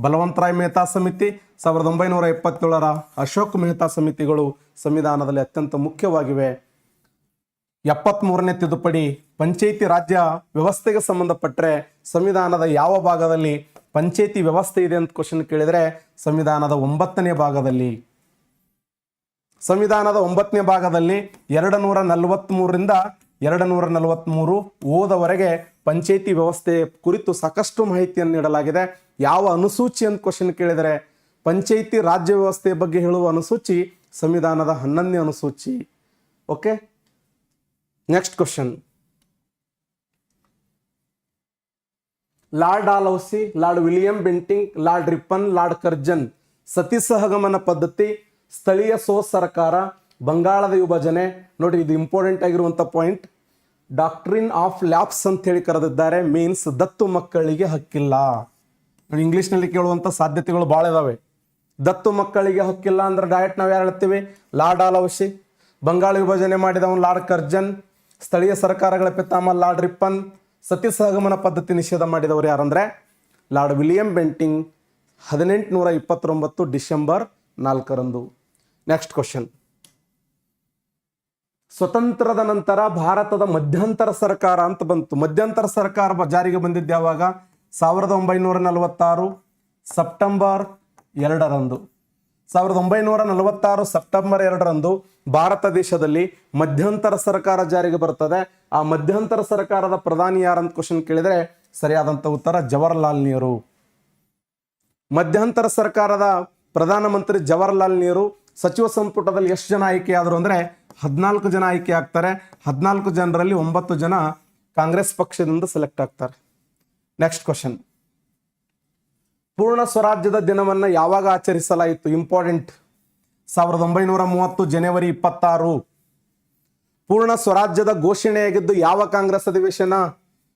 ಬಲವಂತರಾಯ್ ಮೆಹ್ತಾ ಸಮಿತಿ, ಸಾವಿರದ ಒಂಬೈನೂರ ಎಪ್ಪತ್ತೇಳರ ಅಶೋಕ್ ಮೆಹ್ತಾ ಸಮಿತಿಗಳು ಸಂವಿಧಾನದಲ್ಲಿ ಅತ್ಯಂತ ಮುಖ್ಯವಾಗಿವೆ. ಎಪ್ಪತ್ಮೂರನೇ ತಿದ್ದುಪಡಿ, ಪಂಚಾಯಿತಿ ರಾಜ್ಯ ವ್ಯವಸ್ಥೆಗೆ ಸಂಬಂಧಪಟ್ಟರೆ ಸಂವಿಧಾನದ ಯಾವ ಭಾಗದಲ್ಲಿ ಪಂಚಾಯಿತಿ ವ್ಯವಸ್ಥೆ ಇದೆ ಅಂತ ಕ್ವಶನ್ ಕೇಳಿದರೆ ಸಂವಿಧಾನದ ಒಂಬತ್ತನೇ ಭಾಗದಲ್ಲಿ. ಸಂವಿಧಾನದ ಒಂಬತ್ತನೇ ಭಾಗದಲ್ಲಿ ಎರಡು ನೂರ ನಲವತ್ತ್ಮೂರರಿಂದ ಎರಡು ನೂರ ನಲವತ್ತ್ಮೂರು ಓದವರೆಗೆ ಪಂಚಾಯಿತಿ ವ್ಯವಸ್ಥೆ ಕುರಿತು ಸಾಕಷ್ಟು ಮಾಹಿತಿಯನ್ನು ನೀಡಲಾಗಿದೆ. ಯಾವ ಅನುಸೂಚಿ ಅಂತ ಕ್ವಶನ್ ಕೇಳಿದರೆ, ಪಂಚಾಯಿತಿ ರಾಜ್ಯ ವ್ಯವಸ್ಥೆಯ ಬಗ್ಗೆ ಹೇಳುವ ಅನುಸೂಚಿ ಸಂವಿಧಾನದ ಹನ್ನೊಂದನೇ ಅನುಸೂಚಿ. Okay next question lord Dalhousie, lord William Bentinck, lord Ripon, lord Curzon. Sati ಸಹಗಮನ ಪದ್ಧತಿ, ಸ್ಥಳೀಯ ಸೋ ಸರ್ಕಾರ ಬಂಗಾಳದ ವಿಭಜನೆ. ನೋಡಿ, ಇದು ಇಂಪಾರ್ಟೆಂಟ್ ಆಗಿರುವಂಥ ಪಾಯಿಂಟ್ ಡಾಕ್ಟ್ರಿನ್ ಆಫ್ ಲ್ಯಾಪ್ಸ್ ಅಂತ ಹೇಳಿ ಕರೆದಿದ್ದಾರೆ. ಮೀನ್ಸ್ ದತ್ತು ಮಕ್ಕಳಿಗೆ ಹಕ್ಕಿಲ್ಲ. ಇಂಗ್ಲೀಷ್ನಲ್ಲಿ ಕೇಳುವಂಥ ಸಾಧ್ಯತೆಗಳು ಭಾಳ ಇದಾವೆ. ದತ್ತು ಮಕ್ಕಳಿಗೆ ಹಕ್ಕಿಲ್ಲ ಅಂದ್ರೆ ಡಯಟ್ ನಾವು ಯಾರು ಹೇಳ್ತೀವಿ? ಲಾರ್ಡ್ ಆಲೌಸಿ ಬಂಗಾಳ ವಿಭಜನೆ ಮಾಡಿದವನು ಲಾರ್ಡ್ ಕರ್ಜನ್. ಸ್ಥಳೀಯ ಸರ್ಕಾರಗಳ ಪಿತಾಮ ಲಾರ್ಡ್ ರಿಪ್ಪನ್. ಸತಿ ಸಹಗಮನ ಪದ್ಧತಿ ನಿಷೇಧ ಮಾಡಿದವರು ಯಾರಂದ್ರೆ? ಲಾರ್ಡ್ ವಿಲಿಯಂ ಬೆಂಟಿಂಗ್, ಹದಿನೆಂಟುನೂರ ಇಪ್ಪತ್ತೊಂಬತ್ತು ಡಿಸೆಂಬರ್ ನಾಲ್ಕರಂದು. ನೆಕ್ಸ್ಟ್ ಕ್ವಶನ್ ಸ್ವತಂತ್ರದ ನಂತರ ಭಾರತದ ಮಧ್ಯಂತರ ಸರ್ಕಾರ ಅಂತ ಬಂತು. ಮಧ್ಯಂತರ ಸರ್ಕಾರ ಜಾರಿಗೆ ಬಂದಿದ್ದು ಯಾವಾಗ? ಸಾವಿರದ ಒಂಬೈನೂರ ನಲವತ್ತಾರು ಸೆಪ್ಟೆಂಬರ್ ಎರಡರಂದು. ಸಾವಿರದ ಒಂಬೈನೂರ ನಲವತ್ತಾರು ಸೆಪ್ಟೆಂಬರ್ ಎರಡರಂದು ಭಾರತ ದೇಶದಲ್ಲಿ ಮಧ್ಯಂತರ ಸರ್ಕಾರ ಜಾರಿಗೆ ಬರುತ್ತದೆ ಆ ಮಧ್ಯಂತರ ಸರ್ಕಾರದ ಪ್ರಧಾನಿ ಯಾರಂತ ಕ್ವಶನ್ ಕೇಳಿದರೆ ಸರಿಯಾದಂಥ ಉತ್ತರ ಜವಹರ್ಲಾಲ್ ನೆಹರು. ಮಧ್ಯಂತರ ಸರ್ಕಾರದ ಪ್ರಧಾನಮಂತ್ರಿ ಜವಹರ್ಲಾಲ್ ನೆಹರು ಸಚಿವ ಸಂಪುಟದಲ್ಲಿ ಎಷ್ಟು ಜನ ಆಯ್ಕೆ ಆದರು ಅಂದರೆ ಹದಿನಾಲ್ಕು ಜನ ಆಯ್ಕೆ ಆಗ್ತಾರೆ. ಹದಿನಾಲ್ಕು ಜನರಲ್ಲಿ ಒಂಬತ್ತು ಜನ ಕಾಂಗ್ರೆಸ್ ಪಕ್ಷದಿಂದ ಸೆಲೆಕ್ಟ್ ಆಗ್ತಾರೆ. ನೆಕ್ಸ್ಟ್ ಕ್ವಶನ್ ಪೂರ್ಣ ಸ್ವರಾಜ್ಯದ ದಿನವನ್ನು ಯಾವಾಗ ಆಚರಿಸಲಾಯಿತು? ಇಂಪಾರ್ಟೆಂಟ್ ಸಾವಿರದ ಒಂಬೈನೂರ ಮೂವತ್ತು ಜನವರಿ ಇಪ್ಪತ್ತಾರು. ಪೂರ್ಣ ಸ್ವರಾಜ್ಯದ ಘೋಷಣೆಯಾಗಿದ್ದು ಯಾವ ಕಾಂಗ್ರೆಸ್ ಅಧಿವೇಶನ?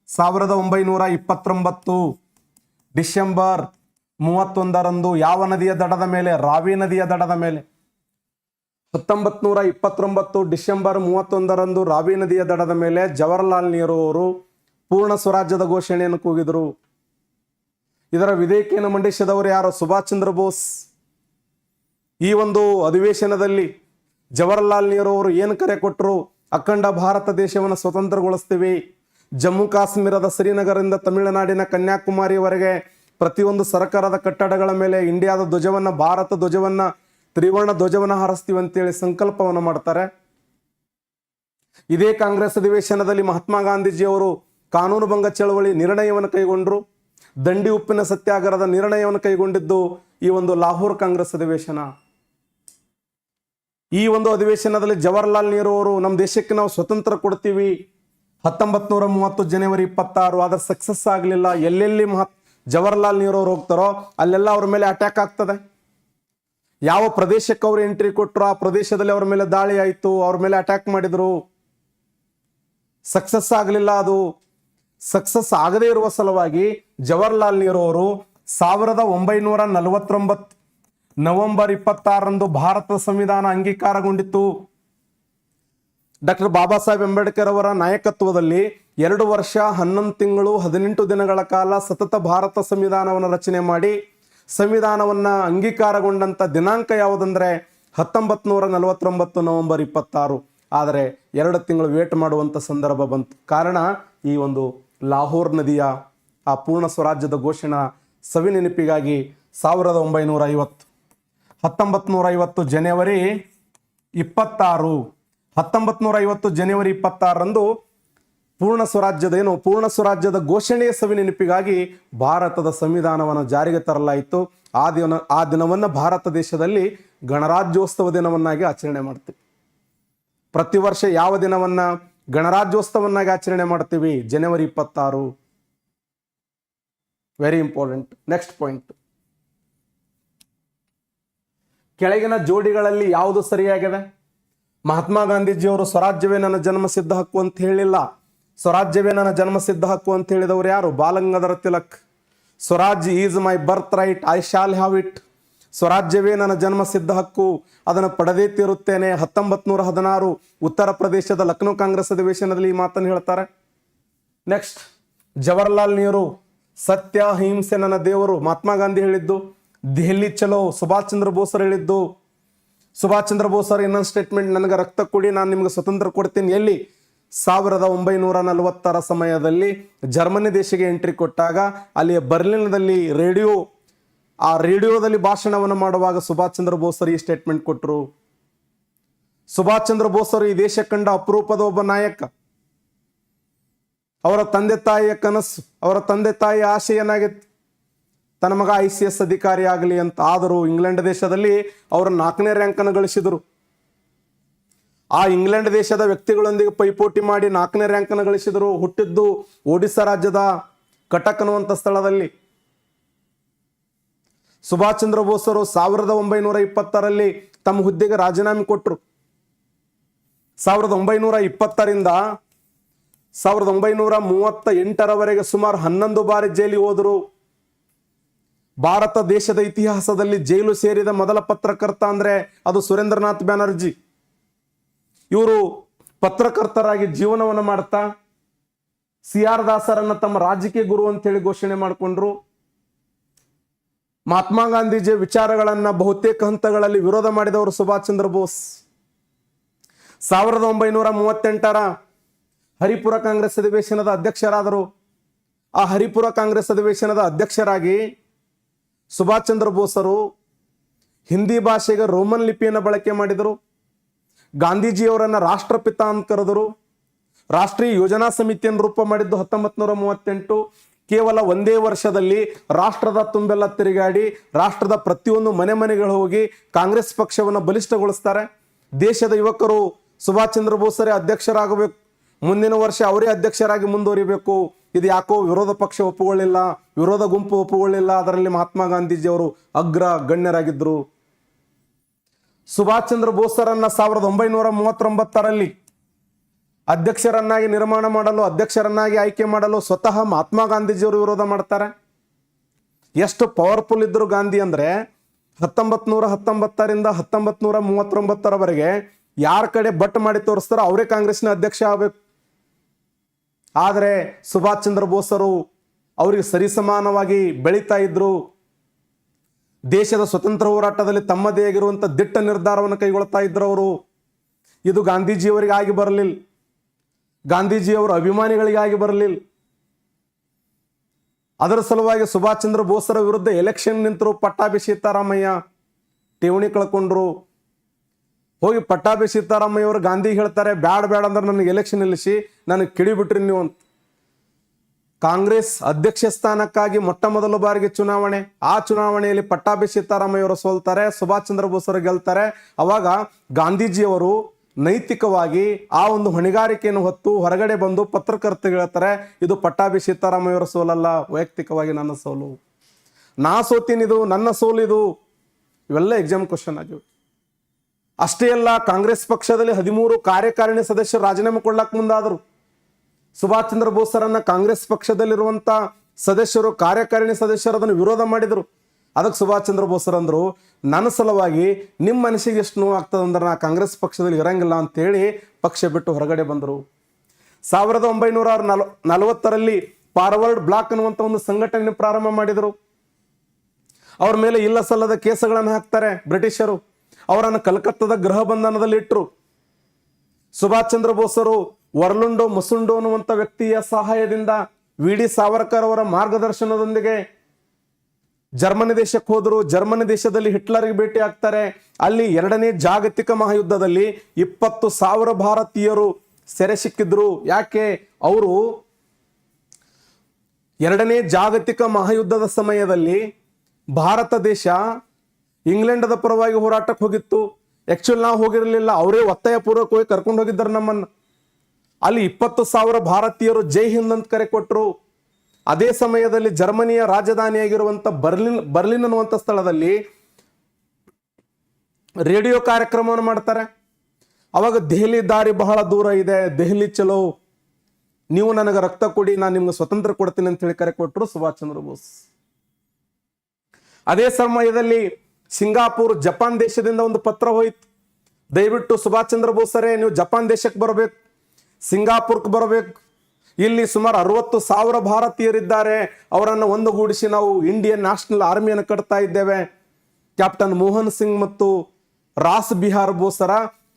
ಸಾವಿರದ ಒಂಬೈನೂರ ಇಪ್ಪತ್ತೊಂಬತ್ತು. ಡಿಸೆಂಬರ್ ಮೂವತ್ತೊಂದರಂದು ಯಾವ ನದಿಯ ದಡದ ಮೇಲೆ? ರಾವಿ ನದಿಯ ದಡದ ಮೇಲೆ. ಹತ್ತೊಂಬತ್ ನೂರ ಇಪ್ಪತ್ತೊಂಬತ್ತು ಡಿಸೆಂಬರ್ ಮೂವತ್ತೊಂದರಂದು ರಾವಿ ನದಿಯ ದಡದ ಮೇಲೆ ಜವಾಹರ್ಲಾಲ್ ನೆಹರು ಅವರು ಪೂರ್ಣ ಸ್ವರಾಜ್ಯದ ಘೋಷಣೆಯನ್ನು ಕೂಗಿದರು. ಇದರ ವಿಧೇಯಕೆಯನ್ನು ಮಂಡಿಸಿದವರು ಯಾರು? ಸುಭಾಷ್ ಚಂದ್ರ ಬೋಸ್. ಈ ಒಂದು ಅಧಿವೇಶನದಲ್ಲಿ ಜವಾಹರ್ಲಾಲ್ ನೆಹರು ಅವರು ಏನು ಕರೆ ಕೊಟ್ಟರು ಅಖಂಡ ಭಾರತ ದೇಶವನ್ನು ಸ್ವತಂತ್ರಗೊಳಿಸ್ತೀವಿ. ಜಮ್ಮು ಕಾಶ್ಮೀರದ ಶ್ರೀನಗರದಿಂದ ತಮಿಳುನಾಡಿನ ಕನ್ಯಾಕುಮಾರಿವರೆಗೆ ಪ್ರತಿಯೊಂದು ಸರ್ಕಾರದ ಕಟ್ಟಡಗಳ ಮೇಲೆ ಇಂಡಿಯಾದ ಧ್ವಜವನ್ನು, ಭಾರತ ಧ್ವಜವನ್ನ ತ್ರಿವರ್ಣ ಧ್ವಜವನ್ನು ಹಾರಿಸ್ತೀವಿ ಅಂತೇಳಿ ಸಂಕಲ್ಪವನ್ನು ಮಾಡ್ತಾರೆ. ಇದೇ ಕಾಂಗ್ರೆಸ್ ಅಧಿವೇಶನದಲ್ಲಿ ಮಹಾತ್ಮ ಗಾಂಧೀಜಿಯವರು ಕಾನೂನು ಭಂಗ ಚಳವಳಿ ನಿರ್ಣಯವನ್ನು ಕೈಗೊಂಡರು. ದಂಡಿ ಉಪ್ಪಿನ ಸತ್ಯಾಗ್ರಹದ ನಿರ್ಣಯವನ್ನು ಕೈಗೊಂಡಿದ್ದು ಈ ಒಂದು ಲಾಹೋರ್ ಕಾಂಗ್ರೆಸ್ ಅಧಿವೇಶನ. ಈ ಒಂದು ಅಧಿವೇಶನದಲ್ಲಿ ಜವಾಹರ್ಲಾಲ್ ನೆಹರು ಅವರು ನಮ್ಮ ದೇಶಕ್ಕೆ ನಾವು ಸ್ವತಂತ್ರ ಕೊಡ್ತೀವಿ. ಹತ್ತೊಂಬತ್ ನೂರ ಮೂವತ್ತು ಜನವರಿ ಇಪ್ಪತ್ತಾರು ಆದ್ರೆ ಸಕ್ಸಸ್ ಆಗಲಿಲ್ಲ. ಎಲ್ಲೆಲ್ಲಿ ಮಹತ್ ಜವಾಹರ್ಲಾಲ್ ನೆಹರು ಅವ್ರು ಹೋಗ್ತಾರೋ ಅಲ್ಲೆಲ್ಲ ಅವ್ರ ಮೇಲೆ ಅಟ್ಯಾಕ್ ಆಗ್ತದೆ. ಯಾವ ಪ್ರದೇಶಕ್ಕೆ ಅವರು ಎಂಟ್ರಿ ಕೊಟ್ಟರು ಆ ಪ್ರದೇಶದಲ್ಲಿ ಅವರ ಮೇಲೆ ದಾಳಿ ಆಯಿತು, ಅವ್ರ ಮೇಲೆ ಅಟ್ಯಾಕ್ ಮಾಡಿದ್ರು. ಸಕ್ಸಸ್ ಆಗಲಿಲ್ಲ ಅದು. ಸಕ್ಸಸ್ ಆಗದೇ ಇರುವ ಸಲುವಾಗಿ ಜವಾಹರ್ಲಾಲ್ ನೆಹರು ಅವರು ಸಾವಿರದ ಒಂಬೈನೂರ ನಲವತ್ತೊಂಬತ್ತು ನವೆಂಬರ್ ಇಪ್ಪತ್ತಾರರಂದು ಭಾರತ ಸಂವಿಧಾನ ಅಂಗೀಕಾರಗೊಂಡಿತ್ತು. ಡಾಕ್ಟರ್ ಬಾಬಾ ಸಾಹೇಬ್ ಅಂಬೇಡ್ಕರ್ ಅವರ ನಾಯಕತ್ವದಲ್ಲಿ ಎರಡು ವರ್ಷ ಹನ್ನೊಂದು ತಿಂಗಳು ಹದಿನೆಂಟು ದಿನಗಳ ಕಾಲ ಸತತ ಭಾರತ ಸಂವಿಧಾನವನ್ನು ರಚನೆ ಮಾಡಿ ಸಂವಿಧಾನವನ್ನ ಅಂಗೀಕಾರಗೊಂಡಂಥ ದಿನಾಂಕ ಯಾವುದಂದರೆ ಹತ್ತೊಂಬತ್ತು ನೂರ ನಲವತ್ತೊಂಬತ್ತು ನವೆಂಬರ್ ಇಪ್ಪತ್ತಾರು. ಆದರೆ ಎರಡು ತಿಂಗಳು ವೇಟ್ ಮಾಡುವಂಥ ಸಂದರ್ಭ ಬಂತು. ಕಾರಣ ಈ ಒಂದು ಲಾಹೋರ್ ನದಿಯ ಆ ಪೂರ್ಣ ಸ್ವರಾಜ್ಯದ ಘೋಷಣಾ ಸವಿ ನೆನಪಿಗಾಗಿ ಸಾವಿರದ ಒಂಬೈನೂರ ಐವತ್ತು. ಹತ್ತೊಂಬತ್ತು ನೂರ ಐವತ್ತು ಜನವರಿ ಇಪ್ಪತ್ತಾರು. ಹತ್ತೊಂಬತ್ತು ನೂರ ಐವತ್ತು ಜನವರಿ ಇಪ್ಪತ್ತಾರರಂದು ಪೂರ್ಣ ಸ್ವರಾಜ್ಯದ ಏನು ಪೂರ್ಣ ಸ್ವರಾಜ್ಯದ ಘೋಷಣೆಯ ಸವಿ ನೆನಪಿಗಾಗಿ ಭಾರತದ ಸಂವಿಧಾನವನ್ನು ಜಾರಿಗೆ ತರಲಾಯಿತು. ಆ ದಿನ, ಆ ದಿನವನ್ನು ಭಾರತ ದೇಶದಲ್ಲಿ ಗಣರಾಜ್ಯೋತ್ಸವ ದಿನವನ್ನಾಗಿ ಆಚರಣೆ ಮಾಡ್ತೀವಿ. ಪ್ರತಿ ವರ್ಷ ಯಾವ ದಿನವನ್ನ ಗಣರಾಜ್ಯೋತ್ಸವನ್ನಾಗಿ ಆಚರಣೆ ಮಾಡ್ತೀವಿ? ಜನವರಿ ಇಪ್ಪತ್ತಾರು. ವೆರಿ ಇಂಪಾರ್ಟೆಂಟ್ ನೆಕ್ಸ್ಟ್ ಪಾಯಿಂಟ್ ಕೆಳಗಿನ ಜೋಡಿಗಳಲ್ಲಿ ಯಾವುದು ಸರಿಯಾಗಿದೆ? ಮಹಾತ್ಮ ಗಾಂಧೀಜಿಯವರು ಸ್ವರಾಜ್ಯವೇ ನನ್ನ ಜನ್ಮಸಿದ್ಧ ಹಕ್ಕು ಅಂತ ಹೇಳಿಲ್ಲ. ಸ್ವರಾಜ್ಯವೇ ನನ್ನ ಜನ್ಮಸಿದ್ಧ ಹಕ್ಕು ಅಂತ ಹೇಳಿದವರು ಯಾರು? Bal Gangadhar Tilak. Swaraj is my birth right, I shall have it. ಸ್ವರಾಜ್ಯವೇ ನನ್ನ ಜನ್ಮ ಸಿದ್ಧ ಹಕ್ಕು, ಅದನ್ನು ಪಡೆದೇ ತೀರುತ್ತೇನೆ. ಹತ್ತೊಂಬತ್ತು ನೂರ ಹದಿನಾರು ಉತ್ತರ ಪ್ರದೇಶದ ಲಕ್ನೋ ಕಾಂಗ್ರೆಸ್ ಅಧಿವೇಶನದಲ್ಲಿ ಈ ಮಾತನ್ನು ಹೇಳ್ತಾರೆ. ನೆಕ್ಸ್ಟ್ ಜವಹರ್ಲಾಲ್ ನೆಹರು, ಸತ್ಯ ಹಿಂಸೆ ನನ್ನ ದೇವರು. ಮಹಾತ್ಮ ಗಾಂಧಿ ಹೇಳಿದ್ದು, ದೆಹಲಿ ಚಲೋ, ಸುಭಾಷ್ ಚಂದ್ರ ಬೋಸರ್ ಹೇಳಿದ್ದು. ಸುಭಾಷ್ ಚಂದ್ರ ಬೋಸರ್ ಇನ್ನೊಂದು ಸ್ಟೇಟ್ಮೆಂಟ್ ನನಗೆ ರಕ್ತ ಕೊಡಿ, ನಾನು ನಿಮ್ಗೆ ಸ್ವತಂತ್ರ ಕೊಡ್ತೀನಿ. ಎಲ್ಲಿ? ಸಾವಿರದ ಒಂಬೈನೂರ ನಲವತ್ತರ ಸಮಯದಲ್ಲಿ ಜರ್ಮನಿ ದೇಶಕ್ಕೆ ಎಂಟ್ರಿ ಕೊಟ್ಟಾಗ ಅಲ್ಲಿ ಬರ್ಲಿನದಲ್ಲಿ ರೇಡಿಯೋ, ಆ ರೇಡಿಯೋದಲ್ಲಿ ಭಾಷಣವನ್ನು ಮಾಡುವಾಗ ಸುಭಾಷ್ ಚಂದ್ರ ಬೋಸರು ಈ ಸ್ಟೇಟ್ಮೆಂಟ್ ಕೊಟ್ಟರು ಸುಭಾಷ್ ಚಂದ್ರ ಬೋಸರು ಈ ದೇಶ ಕಂಡ ಅಪರೂಪದ ಒಬ್ಬ ನಾಯಕ. ಅವರ ತಂದೆ ತಾಯಿಯ ಕನಸು, ಅವರ ತಂದೆ ತಾಯಿಯ ಆಶೆ ಏನಾಗಿತ್ತು ತನ್ನ ಮಗ ಐ ಸಿ ಎಸ್ ಅಧಿಕಾರಿ ಆಗಲಿ ಅಂತ ಆದರೂ ಇಂಗ್ಲೆಂಡ್ ದೇಶದಲ್ಲಿ ಅವರು ನಾಲ್ಕನೇ ರ್ಯಾಂಕನ್ನು ಗಳಿಸಿದರು. ಆ ಇಂಗ್ಲೆಂಡ್ ದೇಶದ ವ್ಯಕ್ತಿಗಳೊಂದಿಗೆ ಪೈಪೋಟಿ ಮಾಡಿ ನಾಲ್ಕನೇ ರ್ಯಾಂಕನ್ನು ಗಳಿಸಿದರು. ಹುಟ್ಟಿದ್ದು ಒಡಿಸ್ಸಾ ರಾಜ್ಯದ ಕಟಕ್ ಅನ್ನುವಂಥ ಸ್ಥಳದಲ್ಲಿ. ಸುಭಾಷ್ ಚಂದ್ರ ಬೋಸರು ಸಾವಿರದ ಒಂಬೈನೂರ ಇಪ್ಪತ್ತರಲ್ಲಿ ತಮ್ಮ ಹುದ್ದೆಗೆ ರಾಜೀನಾಮೆ ಕೊಟ್ಟರು ಸಾವಿರದ ಒಂಬೈನೂರ ಇಪ್ಪತ್ತರಿಂದ ಸಾವಿರದ ಒಂಬೈನೂರ ಮೂವತ್ತ ಎಂಟರವರೆಗೆ ಸುಮಾರು ಹನ್ನೊಂದು ಬಾರಿ ಜೈಲಿಗೆ ಹೋದರು. ಭಾರತ ದೇಶದ ಇತಿಹಾಸದಲ್ಲಿ ಜೈಲು ಸೇರಿದ ಮೊದಲ ಪತ್ರಕರ್ತ ಅಂದ್ರೆ ಅದು ಸುರೇಂದ್ರನಾಥ್ ಬ್ಯಾನರ್ಜಿ. ಇವರು ಪತ್ರಕರ್ತರಾಗಿ ಜೀವನವನ್ನು ಮಾಡ್ತಾ ಸಿ ಆರ್ ದಾಸರನ್ನ ತಮ್ಮ ರಾಜಕೀಯ ಗುರು ಅಂತೇಳಿ ಘೋಷಣೆ ಮಾಡಿಕೊಂಡ್ರು. ಮಹಾತ್ಮ ಗಾಂಧೀಜಿ ವಿಚಾರಗಳನ್ನ ಬಹುತೇಕ ಹಂತಗಳಲ್ಲಿ ವಿರೋಧ ಮಾಡಿದವರು ಸುಭಾಷ್ ಚಂದ್ರ ಬೋಸ್. ಸಾವಿರದ ಒಂಬೈನೂರ ಮೂವತ್ತೆಂಟರ ಹರಿಪುರ ಕಾಂಗ್ರೆಸ್ ಅಧಿವೇಶನದ ಅಧ್ಯಕ್ಷರಾದರು. ಆ ಹರಿಪುರ ಕಾಂಗ್ರೆಸ್ ಅಧಿವೇಶನದ ಅಧ್ಯಕ್ಷರಾಗಿ ಸುಭಾಷ್ ಚಂದ್ರ ಬೋಸರು ಹಿಂದಿ ಭಾಷೆಗೆ ರೋಮನ್ ಲಿಪಿಯನ್ನು ಬಳಕೆ ಮಾಡಿದರು. ಗಾಂಧೀಜಿಯವರನ್ನ ರಾಷ್ಟ್ರಪಿತ ಅಂತ ಕರೆದರು. ರಾಷ್ಟ್ರೀಯ ಯೋಜನಾ ಸಮಿತಿಯನ್ನು ರೂಪ ಮಾಡಿದ್ದು ಹತ್ತೊಂಬತ್ತು ಮೂವತ್ತೆಂಟು. ಕೇವಲ ಒಂದೇ ವರ್ಷದಲ್ಲಿ ರಾಷ್ಟ್ರದ ತುಂಬೆಲ್ಲ ತಿರುಗಾಡಿ, ರಾಷ್ಟ್ರದ ಪ್ರತಿಯೊಂದು ಮನೆ ಮನೆಗಳು ಹೋಗಿ ಕಾಂಗ್ರೆಸ್ ಪಕ್ಷವನ್ನು ಬಲಿಷ್ಠಗೊಳಿಸ್ತಾರೆ. ದೇಶದ ಯುವಕರು ಸುಭಾಷ್ ಚಂದ್ರ ಬೋಸರೇ ಅಧ್ಯಕ್ಷರಾಗಬೇಕು. ಮುಂದಿನ ವರ್ಷ ಅವರೇ ಅಧ್ಯಕ್ಷರಾಗಿ ಮುಂದುವರಿಬೇಕು. ಇದು ಯಾಕೋ ವಿರೋಧ ಪಕ್ಷ ಒಪ್ಪುಕೊಳ್ಳಿಲ್ಲ ವಿರೋಧ ಗುಂಪು ಒಪ್ಪುಕೊಳ್ಳಿಲ್ಲ ಅದರಲ್ಲಿ ಮಹಾತ್ಮ ಗಾಂಧೀಜಿ ಅವರು ಅಗ್ರ ಗಣ್ಯರಾಗಿದ್ದರು. ಸುಭಾಷ್ ಚಂದ್ರ ಬೋಸರನ್ನ ಸಾವಿರದ ಒಂಬೈನೂರ ಮೂವತ್ತೊಂಬತ್ತರಲ್ಲಿ ಅಧ್ಯಕ್ಷರನ್ನಾಗಿ ನಿರ್ಮಾಣ ಮಾಡಲು, ಅಧ್ಯಕ್ಷರನ್ನಾಗಿ ಆಯ್ಕೆ ಮಾಡಲು ಸ್ವತಃ ಮಹಾತ್ಮ ಗಾಂಧೀಜಿಯವರು ವಿರೋಧ ಮಾಡ್ತಾರೆ. ಎಷ್ಟು ಪವರ್ಫುಲ್ ಇದ್ರು ಗಾಂಧಿ ಅಂದ್ರೆ ಹತ್ತೊಂಬತ್ ನೂರ ಹತ್ತೊಂಬತ್ತರಿಂದ ಹತ್ತೊಂಬತ್ ನೂರ ಮೂವತ್ತೊಂಬತ್ತರವರೆಗೆ ಯಾರ ಕಡೆ ಬಟ್ ಮಾಡಿ ತೋರಿಸ್ತಾರೋ ಅವರೇ ಕಾಂಗ್ರೆಸ್ನ ಅಧ್ಯಕ್ಷ ಆಗಬೇಕು. ಆದರೆ ಸುಭಾಷ್ ಚಂದ್ರ ಬೋಸರು ಅವರಿಗೆ ಸರಿಸಮಾನವಾಗಿ ಬೆಳೀತಾ ಇದ್ರು. ದೇಶದ ಸ್ವತಂತ್ರ ಹೋರಾಟದಲ್ಲಿ ತಮ್ಮದೇ ಆಗಿರುವಂಥ ದಿಟ್ಟ ನಿರ್ಧಾರವನ್ನು ಕೈಗೊಳ್ತಾ ಇದ್ರು ಅವರು ಇದು ಗಾಂಧೀಜಿಯವರಿಗೆ ಆಗಿ ಬರಲಿಲ್ಲ. ಗಾಂಧೀಜಿಯವರ ಅಭಿಮಾನಿಗಳಿಗಾಗಿ ಬರಲಿಲ್ಲ. ಅದರ ಸಲುವಾಗಿ ಸುಭಾಷ್ ಚಂದ್ರ ಬೋಸರ ವಿರುದ್ಧ ಎಲೆಕ್ಷನ್ ನಿಂತರು ಪಟ್ಟಾಭಿ ಸೀತಾರಾಮಯ್ಯ ಠೇವಣಿ ಕಳ್ಕೊಂಡ್ರು. ಹೋಗಿ ಪಟ್ಟಾಭಿ ಸೀತಾರಾಮಯ್ಯವರು ಗಾಂಧಿ ಹೇಳ್ತಾರೆ, ಬ್ಯಾಡ ಬ್ಯಾಡ ಅಂದ್ರೆ ನನಗೆ ಎಲೆಕ್ಷನ್ ನಿಲ್ಲಿಸಿ, ನನಗೆ ಕಿಡಿಬಿಟ್ರಿ ನೀವು ಅಂತ. ಕಾಂಗ್ರೆಸ್ ಅಧ್ಯಕ್ಷ ಸ್ಥಾನಕ್ಕಾಗಿ ಮೊಟ್ಟ ಮೊದಲ ಬಾರಿಗೆ ಚುನಾವಣೆ. ಆ ಚುನಾವಣೆಯಲ್ಲಿ ಪಟ್ಟಾಭಿ ಸೀತಾರಾಮಯ್ಯ ಅವರು ಸೋಲ್ತಾರೆ, ಸುಭಾಷ್ ಚಂದ್ರ ಬೋಸರು ಗೆಲ್ತಾರೆ. ಅವಾಗ ಗಾಂಧೀಜಿಯವರು ನೈತಿಕವಾಗಿ ಆ ಒಂದು ಹೊಣೆಗಾರಿಕೆಯನ್ನು ಹೊತ್ತು ಹೊರಗಡೆ ಬಂದು ಪತ್ರಕರ್ತರು ಹೇಳ್ತಾರೆ, ಇದು ಪಟ್ಟಾಭಿ ಸೀತಾರಾಮಯ್ಯವರ ಸೋಲಲ್ಲ, ವೈಯಕ್ತಿಕವಾಗಿ ನನ್ನ ಸೋಲು. ನಾ ಸೋತೀನಿದು, ನನ್ನ ಸೋಲಿದು. ಇವೆಲ್ಲ ಎಕ್ಸಾಮ್ ಕ್ವಶನ್ ಆಗಿವೆ. ಅಷ್ಟೇ ಅಲ್ಲ, ಕಾಂಗ್ರೆಸ್ ಪಕ್ಷದಲ್ಲಿ ಹದಿಮೂರು ಕಾರ್ಯಕಾರಿಣಿ ಸದಸ್ಯರು ರಾಜೀನಾಮೆ ಕೊಡ್ಲಾಕ್ ಮುಂದಾದರು. ಸುಭಾಷ್ ಚಂದ್ರ ಬೋಸರನ್ನ ಕಾಂಗ್ರೆಸ್ ಪಕ್ಷದಲ್ಲಿರುವಂತ ಸದಸ್ಯರು, ಕಾರ್ಯಕಾರಿಣಿ ಸದಸ್ಯರು ಅದನ್ನು ವಿರೋಧ ಮಾಡಿದರು. ಅದಕ್ಕೆ ಸುಭಾಷ್ ಚಂದ್ರ ಬೋಸರ್ ಅಂದ್ರು, ನನ್ನ ಸಲುವಾಗಿ ನಿಮ್ಮ ಮನಸ್ಸಿಗೆ ಎಷ್ಟು ನೋವು ಆಗ್ತದೆ ಅಂದ್ರೆ ನಾ ಕಾಂಗ್ರೆಸ್ ಪಕ್ಷದಲ್ಲಿ ಇರಂಗಿಲ್ಲ ಅಂತೇಳಿ ಪಕ್ಷ ಬಿಟ್ಟು ಹೊರಗಡೆ ಬಂದರು. ಸಾವಿರದ ಒಂಬೈನೂರ ನಲ್, ನಲವತ್ತರಲ್ಲಿ ಫಾರ್ವರ್ಡ್ ಬ್ಲಾಕ್ ಅನ್ನುವಂಥ ಒಂದು ಸಂಘಟನೆ ಪ್ರಾರಂಭ ಮಾಡಿದರು. ಅವ್ರ ಮೇಲೆ ಇಲ್ಲ ಸಲ್ಲದ ಕೇಸುಗಳನ್ನು ಹಾಕ್ತಾರೆ ಬ್ರಿಟಿಷರು. ಅವರನ್ನು ಕಲ್ಕತ್ತಾದ ಗೃಹ ಬಂಧನದಲ್ಲಿ ಇಟ್ಟರು ಸುಭಾಷ್ ಚಂದ್ರ ಬೋಸರು ವರ್ಲುಂಡೋ ಮುಸುಂಡೋ ಅನ್ನುವಂಥ ವ್ಯಕ್ತಿಯ ಸಹಾಯದಿಂದ ವಿ ಡಿ ಸಾವರ್ಕರ್ ಅವರ ಮಾರ್ಗದರ್ಶನದೊಂದಿಗೆ ಜರ್ಮನಿ ದೇಶಕ್ಕೆ ಹೋದರು. ಜರ್ಮನಿ ದೇಶದಲ್ಲಿ ಹಿಟ್ಲರ್ಗೆ ಭೇಟಿ ಆಗ್ತಾರೆ. ಅಲ್ಲಿ ಎರಡನೇ ಜಾಗತಿಕ ಮಹಾಯುದ್ಧದಲ್ಲಿ ಇಪ್ಪತ್ತು ಸಾವಿರ ಭಾರತೀಯರು ಸೆರೆ ಸಿಕ್ಕಿದ್ರು. ಯಾಕೆ? ಅವರು ಎರಡನೇ ಜಾಗತಿಕ ಮಹಾಯುದ್ಧದ ಸಮಯದಲ್ಲಿ ಭಾರತ ದೇಶ ಇಂಗ್ಲೆಂಡದ ಪರವಾಗಿ ಹೋರಾಟಕ್ಕೆ ಹೋಗಿತ್ತು. ಆಕ್ಚುಲ್ ನಾವು ಹೋಗಿರಲಿಲ್ಲ. ಅವರೇ ಒತ್ತಾಯ ಪೂರ್ವಕ ಹೋಗಿ ಕರ್ಕೊಂಡು ಹೋಗಿದ್ದಾರೆ ನಮ್ಮನ್ನ. ಅಲ್ಲಿ ಇಪ್ಪತ್ತು ಸಾವಿರ ಭಾರತೀಯರು ಜೈ ಹಿಂದ್ ಅಂತ ಕರೆ ಕೊಟ್ಟರು ಅದೇ ಸಮಯದಲ್ಲಿ ಜರ್ಮನಿಯ ರಾಜಧಾನಿಯಾಗಿರುವಂಥ ಬರ್ಲಿನ್ ಬರ್ಲಿನ್ ಅನ್ನುವಂಥ ಸ್ಥಳದಲ್ಲಿ ರೇಡಿಯೋ ಕಾರ್ಯಕ್ರಮವನ್ನು ಮಾಡ್ತಾರೆ. ಅವಾಗ ದೆಹಲಿ ದಾರಿ ಬಹಳ ದೂರ ಇದೆ. ದೆಹಲಿ ಚಲೋ. ನೀವು ನನಗೆ ರಕ್ತ ಕೊಡಿ, ನಾನು ನಿಮ್ಗೆ ಸ್ವತಂತ್ರ ಕೊಡ್ತೀನಿ ಅಂತ ಹೇಳಿ ಕರೆ ಕೊಟ್ಟರು ಸುಭಾಷ್ ಚಂದ್ರ ಬೋಸ್. ಅದೇ ಸಮಯದಲ್ಲಿ ಸಿಂಗಾಪುರ್, ಜಪಾನ್ ದೇಶದಿಂದ ಒಂದು ಪತ್ರ ಹೋಯ್ತು. ದಯವಿಟ್ಟು ಸುಭಾಷ್ ಚಂದ್ರ ಬೋಸರೇ ನೀವು ಜಪಾನ್ ದೇಶಕ್ಕೆ ಬರಬೇಕು. ಸಿಂಗಾಪುರ್ಗೆ ಬರಬೇಕು. ಇಲ್ಲಿ ಸುಮಾರು ಅರವತ್ತು ಸಾವಿರ ಭಾರತೀಯರಿದ್ದಾರೆ. ಅವರನ್ನು ಒಂದುಗೂಡಿಸಿ ನಾವು ಇಂಡಿಯನ್ ನ್ಯಾಷನಲ್ ಆರ್ಮಿಯನ್ನು ಕಟ್ತಾ ಇದ್ದೇವೆ. ಕ್ಯಾಪ್ಟನ್ ಮೋಹನ್ ಸಿಂಗ್ ಮತ್ತು ರಾಸ್ ಬಿಹಾರ್ ಬೋಸರ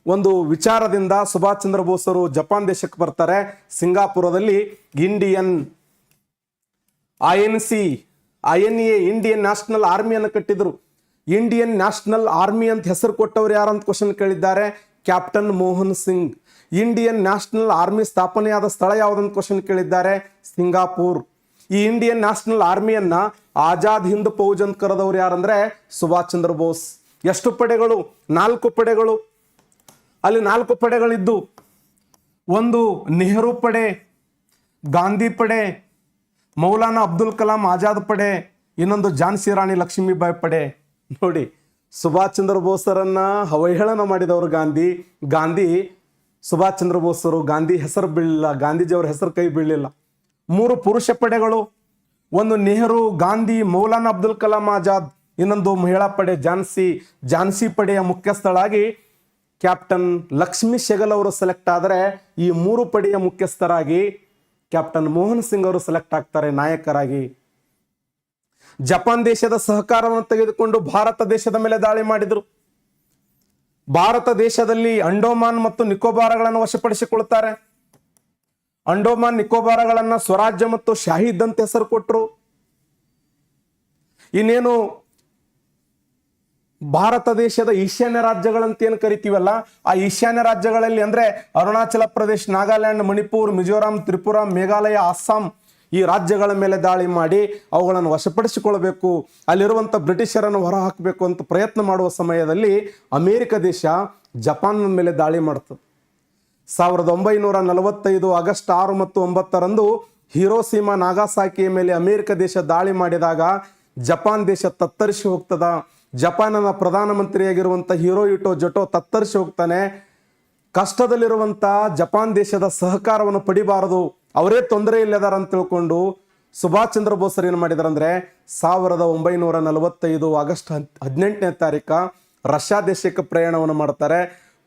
ಒಂದು ವಿಚಾರದಿಂದ ಸುಭಾಷ್ ಚಂದ್ರ ಬೋಸರು ಜಪಾನ್ ದೇಶಕ್ಕೆ ಬರ್ತಾರೆ. ಸಿಂಗಾಪುರದಲ್ಲಿ Indian I N C, I N A Indian National ಆರ್ಮಿಯನ್ನು ಕಟ್ಟಿದ್ರು. ಇಂಡಿಯನ್ ನ್ಯಾಷನಲ್ ಆರ್ಮಿ ಅಂತ ಹೆಸರು ಕೊಟ್ಟವ್ರು ಯಾರು ಅಂತ ಕ್ವಶನ್ ಕೇಳಿದ್ದಾರೆ. Captain Mohan Singh. Indian National army ಸ್ಥಾಪನೆಯಾದ ಸ್ಥಳ ಯಾವುದಂತ ಕ್ವಶನ್ ಕೇಳಿದ್ದಾರೆ? ಸಿಂಗಾಪುರ್. ಈ ಇಂಡಿಯನ್ ನ್ಯಾಷನಲ್ ಆರ್ಮಿಯನ್ನ ಆಜಾದ್ ಹಿಂದ್ ಫೌಜ್ ಅಂತ ಕರೆದವ್ರು ಯಾರಂದ್ರೆ? ಸುಭಾಷ್ ಚಂದ್ರ ಬೋಸ್. ಎಷ್ಟು ಪಡೆಗಳು? ನಾಲ್ಕು ಪಡೆಗಳು. ಅಲ್ಲಿ ನಾಲ್ಕು ಪಡೆಗಳಿದ್ದು. ಒಂದು ನೆಹರು ಪಡೆ, ಗಾಂಧಿ ಪಡೆ, ಮೌಲಾನಾ ಅಬ್ದುಲ್ ಕಲಾಂ ಆಜಾದ್ ಪಡೆ, ಇನ್ನೊಂದು ಝಾನ್ಸಿ ರಾಣಿ ಲಕ್ಷ್ಮೀಬಾಯಿ ಪಡೆ. ನೋಡಿ, ಸುಭಾಷ್ ಚಂದ್ರ ಬೋಸರನ್ನ ಅವಹೇಳನ ಮಾಡಿದವರು ಗಾಂಧಿ. ಗಾಂಧಿ ಸುಭಾಷ್ ಚಂದ್ರ ಬೋಸರು, ಗಾಂಧಿ ಹೆಸರು ಬೀಳಲಿಲ್ಲ, ಗಾಂಧೀಜಿಯವ್ರ ಹೆಸರು ಕೈ ಬೀಳಲಿಲ್ಲ. ಮೂರು ಪುರುಷ ಪಡೆಗಳು, ಒಂದು ನೆಹರು, ಗಾಂಧಿ, ಮೌಲಾನಾ ಅಬ್ದುಲ್ ಕಲಾಂ ಆಜಾದ್, ಇನ್ನೊಂದು ಮಹಿಳಾ ಪಡೆ ಝಾನ್ಸಿ ಝಾನ್ಸಿ ಪಡೆಯ ಮುಖ್ಯಸ್ಥಳಾಗಿ ಕ್ಯಾಪ್ಟನ್ ಲಕ್ಷ್ಮಿ ಶೆಗಲ್ ಅವರು ಸೆಲೆಕ್ಟ್ ಆದರೆ ಈ ಮೂರು ಪಡೆಯ ಮುಖ್ಯಸ್ಥರಾಗಿ ಕ್ಯಾಪ್ಟನ್ ಮೋಹನ್ ಸಿಂಗ್ ಅವರು ಸೆಲೆಕ್ಟ್ ಆಗ್ತಾರೆ ನಾಯಕರಾಗಿ. ಜಪಾನ್ ದೇಶದ ಸಹಕಾರವನ್ನು ತೆಗೆದುಕೊಂಡು ಭಾರತ ದೇಶದ ಮೇಲೆ ದಾಳಿ ಮಾಡಿದರು. ಭಾರತ ದೇಶದಲ್ಲಿ ಅಂಡೋಮಾನ್ ಮತ್ತು ನಿಕೋಬಾರಗಳನ್ನು ವಶಪಡಿಸಿಕೊಳ್ಳುತ್ತಾರೆ. ಅಂಡೋಮಾನ್ ನಿಕೋಬಾರಗಳನ್ನ ಸ್ವರಾಜ್ಯ ಮತ್ತು ಶಾಹಿದ್ ಅಂತ ಹೆಸರು ಕೊಟ್ಟರು ಇನ್ನೇನು ಭಾರತ ದೇಶದ ಈಶಾನ್ಯ ರಾಜ್ಯಗಳಂತ ಏನು ಕರಿತೀವಲ್ಲ, ಆ ಈಶಾನ್ಯ ರಾಜ್ಯಗಳಲ್ಲಿ ಅಂದ್ರೆ ಅರುಣಾಚಲ ಪ್ರದೇಶ್, ನಾಗಾಲ್ಯಾಂಡ್, ಮಣಿಪುರ್, ಮಿಜೋರಾಂ, ತ್ರಿಪುರಾ, ಮೇಘಾಲಯ, ಅಸ್ಸಾಂ ಈ ರಾಜ್ಯಗಳ ಮೇಲೆ ದಾಳಿ ಮಾಡಿ ಅವುಗಳನ್ನು ವಶಪಡಿಸಿಕೊಳ್ಬೇಕು ಅಲ್ಲಿರುವಂಥ ಬ್ರಿಟಿಷರನ್ನು ಹೊರ ಹಾಕಬೇಕು ಅಂತ ಪ್ರಯತ್ನ ಮಾಡುವ ಸಮಯದಲ್ಲಿ ಅಮೇರಿಕ ದೇಶ ಜಪಾನ್ ಮೇಲೆ ದಾಳಿ ಮಾಡ್ತದೆ ಸಾವಿರದ ಒಂಬೈನೂರ ನಲವತ್ತೈದು ಆಗಸ್ಟ್ ಆರು ಮತ್ತು ಒಂಬತ್ತರಂದು ಹಿರೋಸೀಮಾ ನಾಗಾಸಾಕಿಯ ಮೇಲೆ ಅಮೆರಿಕ ದೇಶ ದಾಳಿ ಮಾಡಿದಾಗ ಜಪಾನ್ ದೇಶ ತತ್ತರಿಸಿ ಹೋಗ್ತದ. ಜಪಾನನ ಪ್ರಧಾನಮಂತ್ರಿಯಾಗಿರುವಂಥ ಹಿರೋಯಿಟೋ ಜೊಟೋ ತತ್ತರಿಸಿ ಹೋಗ್ತಾನೆ. ಕಷ್ಟದಲ್ಲಿರುವಂಥ ಜಪಾನ್ ದೇಶದ ಸಹಕಾರವನ್ನು ಪಡಿಬಾರದು. ಅವರೇ ತೊಂದರೆ ಇಲ್ಲದಾರ ಅಂತ ತಿಳ್ಕೊಂಡು ಸುಭಾಷ್ ಚಂದ್ರ ಬೋಸರು ಏನು ಮಾಡಿದಾರಂದ್ರೆ ಸಾವಿರದ ಒಂಬೈನೂರ ನಲವತ್ತೈದು ಆಗಸ್ಟ್ ಹದ್- ಹದಿನೆಂಟನೇ ತಾರೀಕ ರಷ್ಯಾ ದೇಶಕ್ಕೆ ಪ್ರಯಾಣವನ್ನು ಮಾಡ್ತಾರೆ.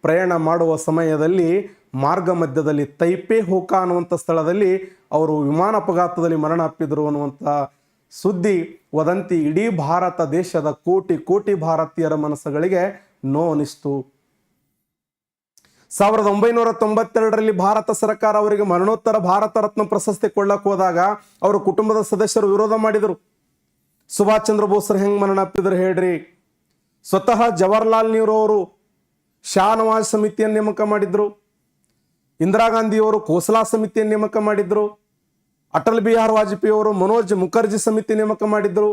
ಪ್ರಯಾಣ ಮಾಡುವ ಸಮಯದಲ್ಲಿ ಮಾರ್ಗ ಮಧ್ಯದಲ್ಲಿ ತೈಪೆ ಹೋಕಾ ಅನ್ನುವಂಥ ಸ್ಥಳದಲ್ಲಿ ಅವರು ವಿಮಾನ ಅಪಘಾತದಲ್ಲಿ ಮರಣ ಅಪ್ಪಿದ್ರು ಅನ್ನುವಂಥ ಸುದ್ದಿ ವದಂತಿ ಇಡೀ ಭಾರತ ದೇಶದ ಕೋಟಿ ಕೋಟಿ ಭಾರತೀಯರ ಮನಸ್ಸುಗಳಿಗೆ ನೋನಿಸ್ತು ಸಾವಿರದ ಒಂಬೈನೂರ ತೊಂಬತ್ತೆರಡರಲ್ಲಿ ಭಾರತ ಸರ್ಕಾರ ಅವರಿಗೆ ಮರಣೋತ್ತರ ಭಾರತ ರತ್ನ ಪ್ರಶಸ್ತಿ ಕೊಡ್ಲಕ್ಕೆ ಹೋದಾಗ ಅವರ ಕುಟುಂಬದ ಸದಸ್ಯರು ವಿರೋಧ ಮಾಡಿದರು. ಸುಭಾಷ್ ಚಂದ್ರ ಬೋಸ್ರು ಹೆಂಗ್ ಮರಣ ಅಪ್ಪಿದ್ರು ಹೇಳ್ರಿ. ಸ್ವತಃ ಜವಾಹರ್ಲಾಲ್ ನೆಹರು ಅವರು ಶಾನವಾಜ್ ಸಮಿತಿಯನ್ನು ನೇಮಕ ಮಾಡಿದ್ರು. ಇಂದಿರಾ ಗಾಂಧಿಯವರು ಕೋಸಲಾ ಸಮಿತಿಯನ್ನು ನೇಮಕ ಮಾಡಿದ್ರು. ಅಟಲ್ ಬಿಹಾರ್ ವಾಜಪೇಯಿ ಅವರು ಮನೋಜ್ ಮುಖರ್ಜಿ ಸಮಿತಿ ನೇಮಕ ಮಾಡಿದ್ರು.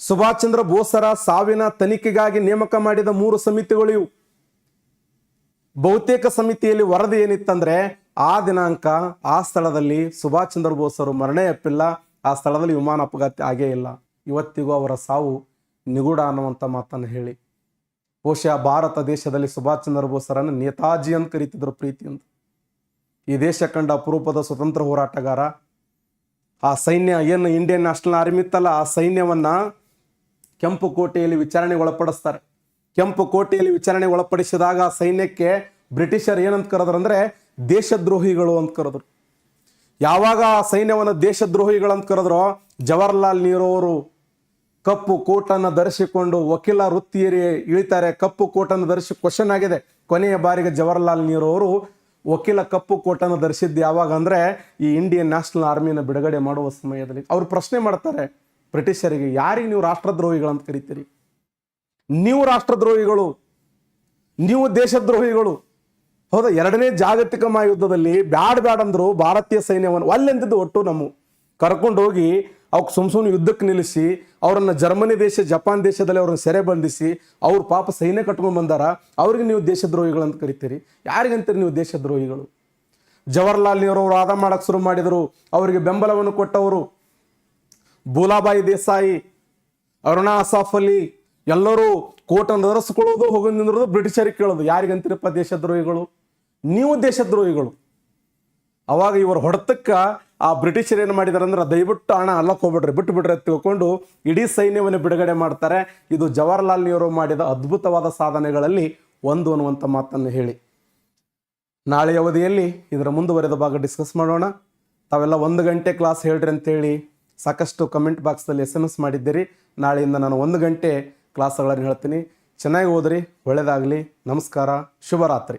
ಸುಭಾಷ್ ಚಂದ್ರ ಬೋಸರ ಸಾವಿನ ತನಿಖೆಗಾಗಿ ನೇಮಕ ಮಾಡಿದ ಮೂರು ಸಮಿತಿಗಳು ಬಹುತೇಕ ಸಮಿತಿಯಲ್ಲಿ ವರದಿ ಏನಿತ್ತಂದ್ರೆ ಆ ದಿನಾಂಕ, ಆ ಸ್ಥಳದಲ್ಲಿ ಸುಭಾಷ್ ಚಂದ್ರ ಅವರು ಮರಣೆ ಅಪ್ಪಿಲ್ಲ, ಆ ಸ್ಥಳದಲ್ಲಿ ವಿಮಾನ ಅಪಘಾತ ಆಗೇ ಇಲ್ಲ. ಇವತ್ತಿಗೂ ಅವರ ಸಾವು ನಿಗೂಢ ಅನ್ನುವಂಥ ಮಾತನ್ನು ಹೇಳಿ. ಬಹುಶಃ ಭಾರತ ದೇಶದಲ್ಲಿ ಸುಭಾಷ್ ಚಂದ್ರ ಬೋಸರನ್ನು ನೇತಾಜಿ ಅಂತ ಕರೀತಿದ್ರು ಪ್ರೀತಿಯಿಂದ ಈ ದೇಶ ಕಂಡ ಅಪರೂಪದ ಸ್ವತಂತ್ರ ಹೋರಾಟಗಾರ, ಆ ಸೈನ್ಯ ಏನು ಇಂಡಿಯನ್ ನ್ಯಾಷನಲ್ ಆರ್ಮಿ ಇತ್ತಲ್ಲ, ಆ ಸೈನ್ಯವನ್ನ ಕೆಂಪು ಕೋಟೆಯಲ್ಲಿ ವಿಚಾರಣೆಗೆ ಒಳಪಡಿಸ್ತಾರೆ. ಕೆಂಪು ಕೋಟೆಯಲ್ಲಿ ವಿಚಾರಣೆ ಒಳಪಡಿಸಿದಾಗ ಸೈನ್ಯಕ್ಕೆ ಬ್ರಿಟಿಷರ್ ಏನಂತ ಕರೆದ್ರು ಅಂದ್ರೆ ದೇಶದ್ರೋಹಿಗಳು ಅಂತ ಕರೆದ್ರು. ಯಾವಾಗ ಸೈನ್ಯವನ್ನು ದೇಶದ್ರೋಹಿಗಳಂತ ಕರೆದ್ರು? ಜವಾಹರ್ಲಾಲ್ ನೆಹರು ಅವರು ಕಪ್ಪು ಕೋಟನ್ನು ಧರಿಸಿಕೊಂಡು ವಕೀಲ ವೃತ್ತಿಯರಿ ಇಳಿತಾರೆ. ಕಪ್ಪು ಕೋಟನ್ನು ಧರಿಸಿ ಕ್ವಶನ್ ಆಗಿದೆ. ಕೊನೆಯ ಬಾರಿಗೆ ಜವಾಹರ್ಲಾಲ್ ನೆಹರು ಅವರು ವಕೀಲ ಕಪ್ಪು ಕೋಟನ್ನು ಧರಿಸಿದ್ದು ಯಾವಾಗ ಅಂದ್ರೆ ಈ ಇಂಡಿಯನ್ ನ್ಯಾಷನಲ್ ಆರ್ಮಿನ ಬಿಡುಗಡೆ ಮಾಡುವ ಸಮಯದಲ್ಲಿ. ಅವ್ರು ಪ್ರಶ್ನೆ ಮಾಡ್ತಾರೆ, ಬ್ರಿಟಿಷರಿಗೆ ಯಾರಿಗೆ ನೀವು ರಾಷ್ಟ್ರದ್ರೋಹಿಗಳಂತ ಕರಿತೀರಿ? ನೀವು ರಾಷ್ಟ್ರದ್ರೋಹಿಗಳು, ನೀವು ದೇಶದ್ರೋಹಿಗಳು. ಹೌದಾ? ಎರಡನೇ ಜಾಗತಿಕ ಮಹಾಯುದ್ಧದಲ್ಲಿ ಬ್ಯಾಡ್ ಬ್ಯಾಡ್ ಅಂದ್ರು ಭಾರತೀಯ ಸೈನ್ಯವನ್ನು, ಅಲ್ಲೆಂದಿದ್ದು ಒಟ್ಟು ನಮ್ಮ. ಕರ್ಕೊಂಡೋಗಿ ಹೋಗಿ ಅವಕ್ಕೆ ಸುಮ್ ಸುಮ್ಮನೆ ಯುದ್ಧಕ್ಕೆ ನಿಲ್ಲಿಸಿ, ಅವರನ್ನ ಜರ್ಮನಿ ದೇಶ, ಜಪಾನ್ ದೇಶದಲ್ಲಿ ಅವ್ರನ್ನ ಸೆರೆ ಬಂಧಿಸಿ, ಅವ್ರ ಪಾಪ ಸೈನ್ಯ ಕಟ್ಕೊಂಡು ಬಂದಾರ, ಅವ್ರಿಗೆ ನೀವು ದೇಶದ್ರೋಹಿಗಳು ಅಂತ ಕರಿತೀರಿ. ಯಾರಿಗಂತೀರಿ ನೀವು ದೇಶದ್ರೋಹಿಗಳು? ಜವಾಹರ್ಲಾಲ್ ನೆಹರು ಅವರು ವಾದ ಮಾಡಕ್ಕೆ ಶುರು ಮಾಡಿದರು, ಅವರಿಗೆ ಬೆಂಬಲವನ್ನು ಕೊಟ್ಟವರು. ಭೂಲಾಬಾಯಿ ದೇಸಾಯಿ, ಅರುಣಾ ಅಸಾಫ್ ಅಲಿ ಎಲ್ಲರೂ ಕೋಟನ್ನು ಧರಿಸ್ಕೊಳ್ಳೋದು ಹೋಗಿ ನಿಂದಿರೋದು ಬ್ರಿಟಿಷರಿಗೆ ಕೇಳೋದು? ಯಾರಿಗಂತಿರಪ್ಪ ದೇಶದ್ರೋಹಿಗಳು? ನೀವು ದೇಶದ್ರೋಹಿಗಳು. ಅವಾಗ ಇವರು ಹೊಡೆತಕ್ಕೆ ಆ ಬ್ರಿಟಿಷರು ಏನು ಮಾಡಿದಾರೆ ಅಂದ್ರೆ ದಯವಿಟ್ಟು ಹಣ ಅಲ್ಲಕ್ಕೆ ಬಿಟ್ಟು ಬಿಡ್ರಿ ಅಂತ ತಿಳ್ಕೊಂಡು ಇಡೀ ಸೈನ್ಯವನ್ನು ಬಿಡುಗಡೆ ಮಾಡ್ತಾರೆ. ಇದು ಜವಾಹರ್ಲಾಲ್ ನೆಹರು ಮಾಡಿದ ಅದ್ಭುತವಾದ ಸಾಧನೆಗಳಲ್ಲಿ ಒಂದು ಅನ್ನುವಂಥ ಮಾತನ್ನು ಹೇಳಿ. ನಾಳೆ ಅವಧಿಯಲ್ಲಿ ಇದರ ಮುಂದುವರೆದ ಭಾಗ ಡಿಸ್ಕಸ್ ಮಾಡೋಣ. ತಾವೆಲ್ಲ ಒಂದು ಗಂಟೆ ಕ್ಲಾಸ್ ಹೇಳ್ರಿ ಅಂತೇಳಿ ಸಾಕಷ್ಟು ಕಮೆಂಟ್ ಬಾಕ್ಸ್ದಲ್ಲಿ ಎಸ್ ಎಂ ಎಸ್ ಮಾಡಿದ್ದೀರಿ. ನಾಳೆಯಿಂದ ನಾನು ಒಂದು ಗಂಟೆ ಕ್ಲಾಸ್ಗಳನ್ನು ಹೇಳ್ತೀನಿ. ಚೆನ್ನಾಗಿ ಓದ್ರಿ ಒಳ್ಳೆಯದಾಗಲಿ ನಮಸ್ಕಾರ ಶುಭರಾತ್ರಿ.